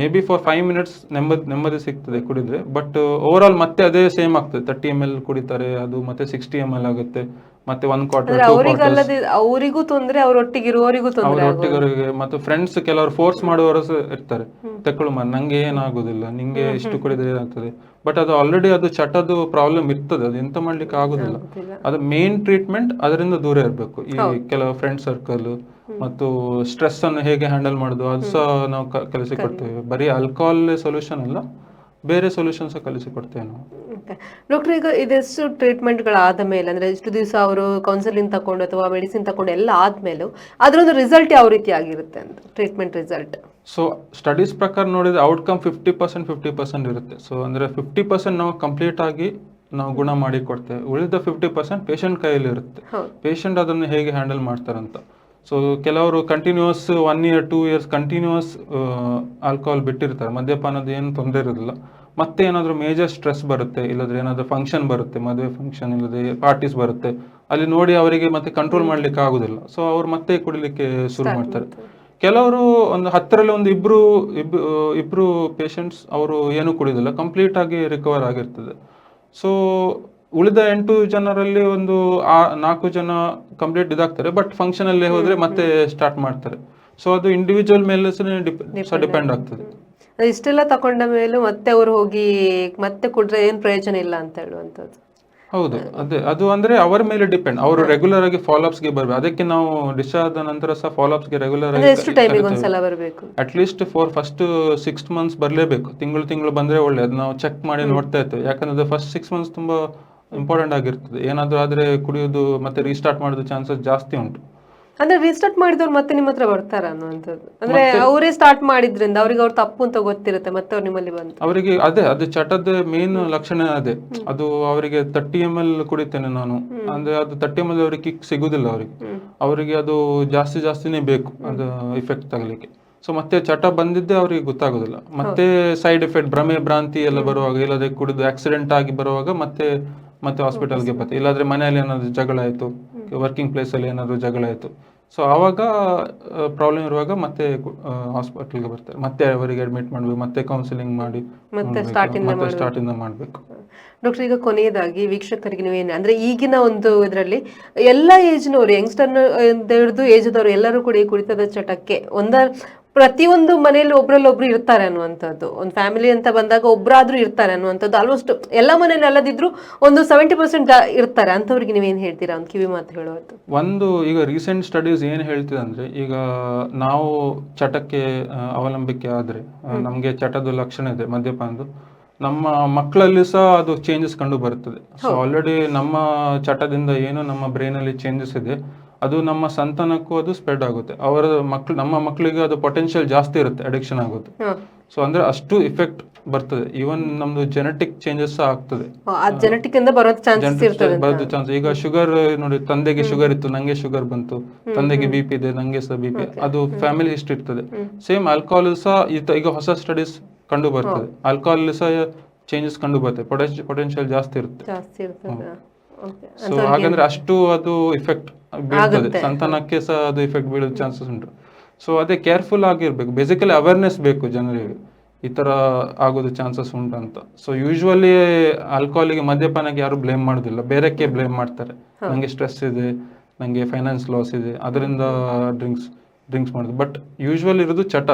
Speaker 2: Maybe for five minutes ನೆಮ್ಮದಿ ನೆಮ್ಮದಿ ಸಿಗ್ತದೆ ಕುಡಿದ್ರೆ. ಬಟ್ ಓವರ್ ಆಲ್ ಮತ್ತೆ ಅದೇ ಸೇಮ್ ಆಗ್ತದೆ. ತರ್ಟಿ ಎಂ ಎಲ್ ಕುಡಿತಾರೆ, ಅದು ಮತ್ತೆ ಸಿಕ್ಸ್ಟಿ ಎಂ ಎಲ್ ಆಗುತ್ತೆ. ಮತ್ತೆ ಒಂದ್ ಕ್ವಾರ್ಟರ್
Speaker 1: ಅವರಿಗಲ್ಲದೆ ಅವರಿಗೂ ತೊಂದ್ರೆ ಅವ್ರೊಟ್ಟಿಗೆ ಇರುವವರಿಗೂ ತೊಂದ್ರೆ
Speaker 2: ಅವ್ರ ಒಟ್ಟಿಗರಿಗೆ ಮತ್ತೆ ಫ್ರೆಂಡ್ಸ್ ಕೆಲವರು ಫೋರ್ಸ್ ಮಾಡುವವರು ಸಹ ಇರ್ತಾರೆ. ತಕೊಳ್ಳು ಮಾ ನಂಗೆ ಏನಾಗುದಿಲ್ಲ ನಿಂಗೆ ಇಷ್ಟು ಕುಡಿದ್ರೆ ಏನಾಗ್ತದೆ? ಬಟ್ ಅದು ಆಲ್ರೆಡಿ ಅದು ಚಟದು ಪ್ರಾಬ್ಲಮ್ ಇರ್ತದೆ ಅದು ಎಂತ ಮಾಡ್ಲಿಕ್ಕೆ ಆಗುದಿಲ್ಲ. ಅದು ಮೇನ್ ಟ್ರೀಟ್ಮೆಂಟ್ ಅದರಿಂದ ದೂರ ಇರಬೇಕು. ಈ ಕೆಲವು ಫ್ರೆಂಡ್ ಸರ್ಕಲ್ ಮತ್ತು ಸ್ಟ್ರೆಸ್ ಅನ್ನು ಹೇಗೆ ಹ್ಯಾಂಡಲ್ ಮಾಡುದು ಅದು ಸಹ ನಾವು ಕ- ಕೊಡ್ತೇವೆ. ಬರೀ ಆಲ್ಕೋಹಾಲ್ ಸೊಲ್ಯೂಷನ್ ಅಲ್ಲ ಬೇರೆ ಸೊಲ್ಯೂಷನ್ಸ್ ಕಲಿಸಿಕೊಡ್ತೇವೆ ನಾವು.
Speaker 1: ಡಾಕ್ಟರ್ ಈಗ ಇದೆಷ್ಟು ಟ್ರೀಟ್ಮೆಂಟ್ಗಳಾದ ಮೇಲೆ ಅಂದ್ರೆ ಇಷ್ಟು ದಿವಸ ಅವರು ಕೌನ್ಸಿಲಿಂಗ್ ತಗೊಂಡು ಅಥವಾ ಮೆಡಿಸಿನ್ ತಗೊಂಡು ಎಲ್ಲ ಆದಮೇಲೆ ಅದರೊಂದು ರಿಸಲ್ಟ್ ಯಾವ ರೀತಿ ಆಗಿರುತ್ತೆ ಅಂತ ಟ್ರೀಟ್ಮೆಂಟ್ ರಿಸಲ್ಟ್
Speaker 2: ಸೊ ಸ್ಟಡೀಸ್ ಪ್ರಕಾರ ನೋಡಿದ್ರೆ outcome fifty percent fifty percent ಇರುತ್ತೆ. ಸೊ ಅಂದ್ರೆ ಫಿಫ್ಟಿ ಪರ್ಸೆಂಟ್ ನಾವು ಕಂಪ್ಲೀಟ್ ಆಗಿ ನಾವು ಗುಣ ಮಾಡಿ ಕೊಡ್ತೇವೆ. ಉಳಿದ ಫಿಫ್ಟಿ ಪರ್ಸೆಂಟ್ ಪೇಷಂಟ್ ಕೈಯಲ್ಲಿ ಇರುತ್ತೆ ಪೇಷಂಟ್ ಅದನ್ನು ಹೇಗೆ ಹ್ಯಾಂಡಲ್ ಮಾಡ್ತಾರಂತ. ಸೊ ಕೆಲವರು continuous one year two years continuous alcohol ಬಿಟ್ಟಿರ್ತಾರೆ. ಮದ್ಯಪಾನದ ಏನು ತೊಂದರೆ ಇರೋದಿಲ್ಲ. ಮತ್ತೆ ಏನಾದರೂ ಮೇಜರ್ ಸ್ಟ್ರೆಸ್ ಬರುತ್ತೆ ಇಲ್ಲದ್ರೆ ಏನಾದರೂ ಫಂಕ್ಷನ್ ಬರುತ್ತೆ ಮದುವೆ ಫಂಕ್ಷನ್ ಇಲ್ಲದೆ ಪಾರ್ಟೀಸ್ ಬರುತ್ತೆ. ಅಲ್ಲಿ ನೋಡಿ ಅವರಿಗೆ ಮತ್ತೆ ಕಂಟ್ರೋಲ್ ಮಾಡ್ಲಿಕ್ಕೆ ಆಗುದಿಲ್ಲ. ಸೊ ಅವ್ರು ಮತ್ತೆ ಕುಡಿಲಿಕ್ಕೆ ಶುರು ಮಾಡ್ತಾರೆ. ಕೆಲವರು ಒಂದು ಹತ್ತರಲ್ಲಿ ಒಂದು ಇಬ್ರು ಇಬ್ ಇಬ್ರು ಪೇಷಂಟ್ಸ್ ಅವರು ಏನು ಕುಡಿಯೋದಿಲ್ಲ ಕಂಪ್ಲೀಟ್ ಆಗಿ ರಿಕವರ್ ಆಗಿರ್ತದೆ. ಸೊ ಉಳಿದ ಎಂಟು ಜನರಲ್ಲಿ ಒಂದು ಆ ನಾಲ್ಕು ಜನ ಕಂಪ್ಲೀಟ್ ಇದಾಗ್ತಾರೆ ಬಟ್ ಫಂಕ್ಷನ್ ಅಲ್ಲಿ ಹೋದ್ರೆ ಮತ್ತೆ ಸ್ಟಾರ್ಟ್ ಮಾಡ್ತಾರೆ. ಸೊ ಅದು ಇಂಡಿವಿಜುವಲ್ ಮೇಲೆ ಡಿಪೆಂಡ್ ಆಗ್ತದೆ.
Speaker 1: ಇಷ್ಟೆಲ್ಲ ತಕೊಂಡ ಮೇಲೆ ಮತ್ತೆ ಅವರು ಹೋಗಿ ಮತ್ತೆ ಕುಡ್ರೆ ಏನ್ ಪ್ರಯೋಜನ ಇಲ್ಲ ಅಂತ ಹೇಳುವಂತದ್ದು
Speaker 2: ಹೌದು ಅದೇ ಅದು ಅಂದ್ರೆ ಅವರ ಮೇಲೆ ಡಿಪೆಂಡ್ ಅವರು ರೆಗ್ಯುಲರ್ ಆಗಿ ಫಾಲೋಅಪ್ಸ್ಗೆ ಬರ್ಬೇಕು. ಅದಕ್ಕೆ ನಾವು ಡಿಸ್ಚಾರ್ಜ್ ಆದ ನಂತರ ಸಹ ಫಾಲೋಅಪ್ಸ್ಗೆ ರೆಗ್ಯುಲರ್
Speaker 1: ಆಗಿ ಎಷ್ಟು ಟೈಮಿಗೆ ಒಂದ್ಸಲ ಬರಬೇಕು?
Speaker 2: At least for first six months ಬರಲೇಬೇಕು. ತಿಂಗಳು ತಿಂಗಳು ಬಂದ್ರೆ ಒಳ್ಳೆ ಅದು ನಾವು ಚೆಕ್ ಮಾಡಿ ನೋಡ್ತಾ ಇರ್ತೇವೆ. ಯಾಕಂದ್ರೆ ಫಸ್ಟ್ ಸಿಕ್ಸ್ ಮಂತ್ಸ್ ತುಂಬಾ ಇಂಪಾರ್ಟೆಂಟ್ ಆಗಿರ್ತದೆ. ಏನಾದರೂ ಆದರೆ ಕುಡಿಯೋದು ಮತ್ತೆ ರೀಸ್ಟಾರ್ಟ್ ಮಾಡೋದು ಚಾನ್ಸಸ್ ಜಾಸ್ತಿ ಉಂಟು.
Speaker 1: ಅಂದ್ರೆ ರೀಸ್ಟಾರ್ಟ್ ಮಾಡಿದವ್ರು ಮತ್ತೆ ನಿಮ್ಮ ಹತ್ರ ಬರ್ತಾರ ಅನ್ನುವಂಥದ್ದು? ಅಂದ್ರೆ ಅವರೇ ಸ್ಟಾರ್ಟ್ ಮಾಡಿದ್ರಿಂದ ಅವ್ರಿಗೆ ಅವ್ರ ತಪ್ಪು ಅಂತ ಗೊತ್ತಿರುತ್ತೆ ಮತ್ತೆ ಅವ್ರು ನಿಮ್ಮಲ್ಲಿ ಬಂದು.
Speaker 2: ಅವರಿಗೆ ಅದೇ ಅದು ಚಟದ ಮೇನ್ ಲಕ್ಷಣ ಅದೇ. ಅದು ಅವರಿಗೆ ತರ್ಟಿ ಎಂ ಎಲ್ ಕುಡಿತೇನೆ ನಾನು. ಅಂದ್ರೆ ಅದು ತರ್ಟಿ ಎಂ ಎಲ್ ಅವರಿಗೆ ಕಿಕ್ ಸಿಗುದಿಲ್ಲ ಅವರಿಗೆ. ಅವರಿಗೆ ಅದು ಜಾಸ್ತಿ ಜಾಸ್ತಿನೇ ಬೇಕು ಅದು ಇಫೆಕ್ಟ್ ತಗಲಿಕ್ಕೆ. ಸೊ ಮತ್ತೆ ಚಟ ಬಂದಿದ್ದೆ ಅವರಿಗೆ ಗೊತ್ತಾಗೋದಿಲ್ಲ. ಮತ್ತೆ ಸೈಡ್ ಎಫೆಕ್ಟ್ ಭ್ರಮೆ ಭ್ರಾಂತಿ ಎಲ್ಲ ಬರುವಾಗ ಇಲ್ಲದೆ ಕುಡಿದು ಆಕ್ಸಿಡೆಂಟ್ ಆಗಿ ಬರುವಾಗ ಮತ್ತೆ ಮತ್ತೆ ಹಾಸ್ಪಿಟಲ್ಗೆ ಬರ್ತದೆ ಇಲ್ಲಾದ್ರೆ ಮನೆಯಲ್ಲಿ ಏನಾದ್ರು ಜಗಳ ಆಯ್ತು ವರ್ಕಿಂಗ್ ಪ್ಲೇಸ್ ಅಲ್ಲಿ ಏನಾದ್ರು ಜಗಳ ಆಯ್ತು. ಸೊ ಆವಾಗ ಪ್ರಾಬ್ಲಮ್ ಇರುವಾಗ ಮತ್ತೆ ಹಾಸ್ಪಿಟಲ್ಗೆ ಬರ್ತಾರೆ. ಮತ್ತೆ ಅವರಿಗೆ ಅಡ್ಮಿಟ್ ಮಾಡಬೇಕು ಮತ್ತೆ ಕೌನ್ಸಿಲಿಂಗ್ ಮಾಡಿ
Speaker 1: ಮತ್ತೆ
Speaker 2: ಸ್ಟಾರ್ಟಿಂದ ಮಾಡ್ಬೇಕು.
Speaker 1: ಡಾಕ್ಟರ್ ಈಗ ಕೊನೆಯದಾಗಿ ವೀಕ್ಷಕರಿಗೆ ಏನು ಅಂದ್ರೆ ಈಗಿನ ಒಂದು ಇದರಲ್ಲಿ ಎಲ್ಲ ಏಜ್ನವರು ಯಂಗ್ಸ್ಟರ್ನ ಹಿಡಿದು ಏಜ್ದವರು ಎಲ್ಲರೂ ಕೂಡ ಈ ಕುಡಿತದ ಚಟಕ್ಕೆ ಒಂದ ಪ್ರತಿಯೊಂದು ಮನೆಯಲ್ಲಿ ಒಬ್ರಲ್ಲಿ ಒಬ್ರು ಇರ್ತಾರೆ ಅನ್ನುವಂಥದ್ದು. ಒಂದು ಫ್ಯಾಮಿಲಿ ಅಂತ ಬಂದಾಗ ಒಬ್ರಾದ್ರೂ ಇರ್ತಾರೆ ಅನ್ನುವಂಥದ್ದು. ಆಲ್ಮೋಸ್ಟ್ ಎಲ್ಲ ಮನೇಲಿ ಅಲ್ಲದಿದ್ರು ಒಂದು ಸೆವೆಂಟಿ ಪರ್ಸೆಂಟ್ ಇರ್ತಾರೆ. ಅಂಥವ್ರಿಗೆ ನೀವೇನು ಹೇಳ್ತೀರಾ? ಒಂದು ಕಿವಿ ಮಾತು ಹೇಳುವಂಥದ್ದು
Speaker 2: ಒಂದು ಈಗ ರೀಸೆಂಟ್ ಸ್ಟಡೀಸ್ ಏನು ಹೇಳ್ತಿದೆ ಅಂದ್ರೆ ಈಗ ನಾವು ಚಟಕ್ಕೆ ಅವಲಂಬಿಕೆ ಆದ್ರೆ ನಮಗೆ ಚಟದ ಲಕ್ಷಣ ಇದೆ ಮದ್ಯಪಾನದ್ದು. ನಮ್ಮ ಮಕ್ಕಳಲ್ಲಿ ಸಹ ಅದು ಚೇಂಜಸ್ ಕಂಡು ಬರುತ್ತದೆ ಸೊ ಆಲ್ರೆಡಿ ನಮ್ಮ ಚಟದಿಂದ ಏನು ನಮ್ಮ ಬ್ರೈನಲ್ಲಿ ಚೇಂಜಸ್ ಇದೆ. ಅದು ನಮ್ಮ ಸಂತಾನಕ್ಕೂ ಅದು ಸ್ಪ್ರೆಡ್ ಆಗುತ್ತೆ. ಅವರ ಮಕ್ಳು ನಮ್ಮ ಮಕ್ಕಳಿಗೆ ಅದು ಪೊಟೆನ್ಷಿಯಲ್ ಜಾಸ್ತಿ ಇರುತ್ತೆ ಅಡಿಕ್ಷನ್ ಆಗುತ್ತೆ ಸೊ ಅಂದ್ರೆ ಅಷ್ಟು ಇಫೆಕ್ಟ್ ಬರ್ತದೆ. ಈವನ್ ನಮ್ದು ಜೆನೆಟಿಕ್ ಚೇಂಜಸ್ ಆಗ್ತದೆ.
Speaker 1: ಜೆನೆಟಿಕ್ ಇಂದ
Speaker 2: ಬರೋದು ಚಾನ್ಸ್ ಈಗ ಶುಗರ್ ನೋಡಿ ತಂದೆಗೆ ಶುಗರ್ ಇತ್ತು ನಂಗೆ ಶುಗರ್ ಬಂತು. ತಂದೆಗೆ ಬಿ ಪಿ ಇದೆ ನಂಗೆ ಸಹ ಬಿ ಪಿ ಅದು ಫ್ಯಾಮಿಲಿ ಹಿಸ್ಟ್ರಿ ಇರ್ತದೆ. ಸೇಮ್ ಆಲ್ಕೋಹಾಲ್ ಸಹ ಈಗ ಹೊಸ ಸ್ಟಡೀಸ್ ಕಂಡು ಬರ್ತದೆ. ಆಲ್ಕೋಹಾಲ್ ಸಹ ಚೇಂಜಸ್ ಕಂಡು ಬರ್ತದೆ. ಪೊಟೆನ್ಶಿಯಲ್ ಜಾಸ್ತಿ ಇರುತ್ತೆ. ಸೊ ಹಾಗಂದ್ರೆ ಅಷ್ಟು ಅದು ಇಫೆಕ್ಟ್ ಬೀಳ್ತದೆ. ಸಂತಾನಕ್ಕೆ ಸಹ ಅದು ಇಫೆಕ್ಟ್ ಬೀಳೋ ಚಾನ್ಸಸ್ ಉಂಟು. ಸೊ ಅದೇ ಕೇರ್ಫುಲ್ ಆಗಿರ್ಬೇಕು. ಬೇಸಿಕಲಿ ಅವೇರ್ನೆಸ್ ಬೇಕು ಜನರಿಗೆ. ಈ ತರ ಆಗೋದು ಚಾನ್ಸಸ್ ಉಂಟು ಅಂತ. ಸೊ ಯೂಶ್ವಲಿ ಆಲ್ಕೋಹಾಲಿಗೆ ಮದ್ಯಪಾನಕ್ಕೆ ಯಾರು ಬ್ಲೇಮ್ ಮಾಡೋದಿಲ್ಲ. ಬೇರೆಕ್ಕೆ ಬ್ಲೇಮ್ ಮಾಡ್ತಾರೆ. ನಂಗೆ ಸ್ಟ್ರೆಸ್ ಇದೆ ನಂಗೆ ಫೈನಾನ್ಸ್ ಲಾಸ್ ಇದೆ. ಅದರಿಂದ ಡ್ರಿಂಕ್ಸ್ ಡ್ರಿಂಕ್ಸ್ ಮಾಡುದು. ಬಟ್ ಯೂಶ್ವಲ್ ಇರೋದು ಚಟ.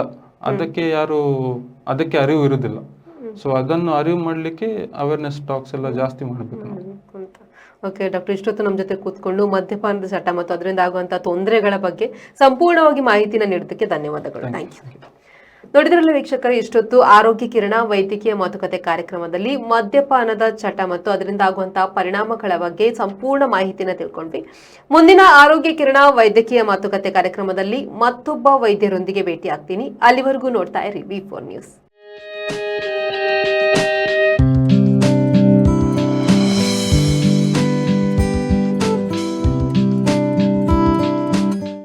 Speaker 2: ಅದಕ್ಕೆ ಯಾರು ಅದಕ್ಕೆ ಅರಿವು ಇರೋದಿಲ್ಲ. ಸೊ ಅದನ್ನು ಅರಿವು ಮಾಡಲಿಕ್ಕೆ ಅವೇರ್ನೆಸ್ ಟಾಕ್ಸ್ ಎಲ್ಲ ಜಾಸ್ತಿ ಮಾಡಬೇಕು ನಾವು.
Speaker 1: ಓಕೆ ಡಾಕ್ಟರ್ ಇಷ್ಟೊತ್ತು ನಮ್ಮ ಜೊತೆ ಕೂತ್ಕೊಂಡು ಮದ್ಯಪಾನದ ಚಟ ಮತ್ತು ಅದರಿಂದ ಆಗುವಂಥ ತೊಂದರೆಗಳ ಬಗ್ಗೆ ಸಂಪೂರ್ಣವಾಗಿ ಮಾಹಿತಿನ ನೀಡೋದಕ್ಕೆ ಧನ್ಯವಾದಗಳು. ಥ್ಯಾಂಕ್ ಯು ನೋಡಿದ್ರಲ್ಲಿ ವೀಕ್ಷಕರು ಇಷ್ಟೊತ್ತು ಆರೋಗ್ಯ ಕಿರಣ ವೈದ್ಯಕೀಯ ಮಾತುಕತೆ ಕಾರ್ಯಕ್ರಮದಲ್ಲಿ ಮದ್ಯಪಾನದ ಚಟ ಮತ್ತು ಅದರಿಂದ ಆಗುವಂತಹ ಪರಿಣಾಮಗಳ ಬಗ್ಗೆ ಸಂಪೂರ್ಣ ಮಾಹಿತಿನ ತಿಳ್ಕೊಂಡ್ವಿ. ಮುಂದಿನ ಆರೋಗ್ಯ ಕಿರಣ ವೈದ್ಯಕೀಯ ಮಾತುಕತೆ ಕಾರ್ಯಕ್ರಮದಲ್ಲಿ ಮತ್ತೊಬ್ಬ ವೈದ್ಯರೊಂದಿಗೆ ಭೇಟಿ ಆಗ್ತೀನಿ ಅಲ್ಲಿವರೆಗೂ ನೋಡ್ತಾ ಇರಿ ಬಿ ಫೋರ್ ನ್ಯೂಸ್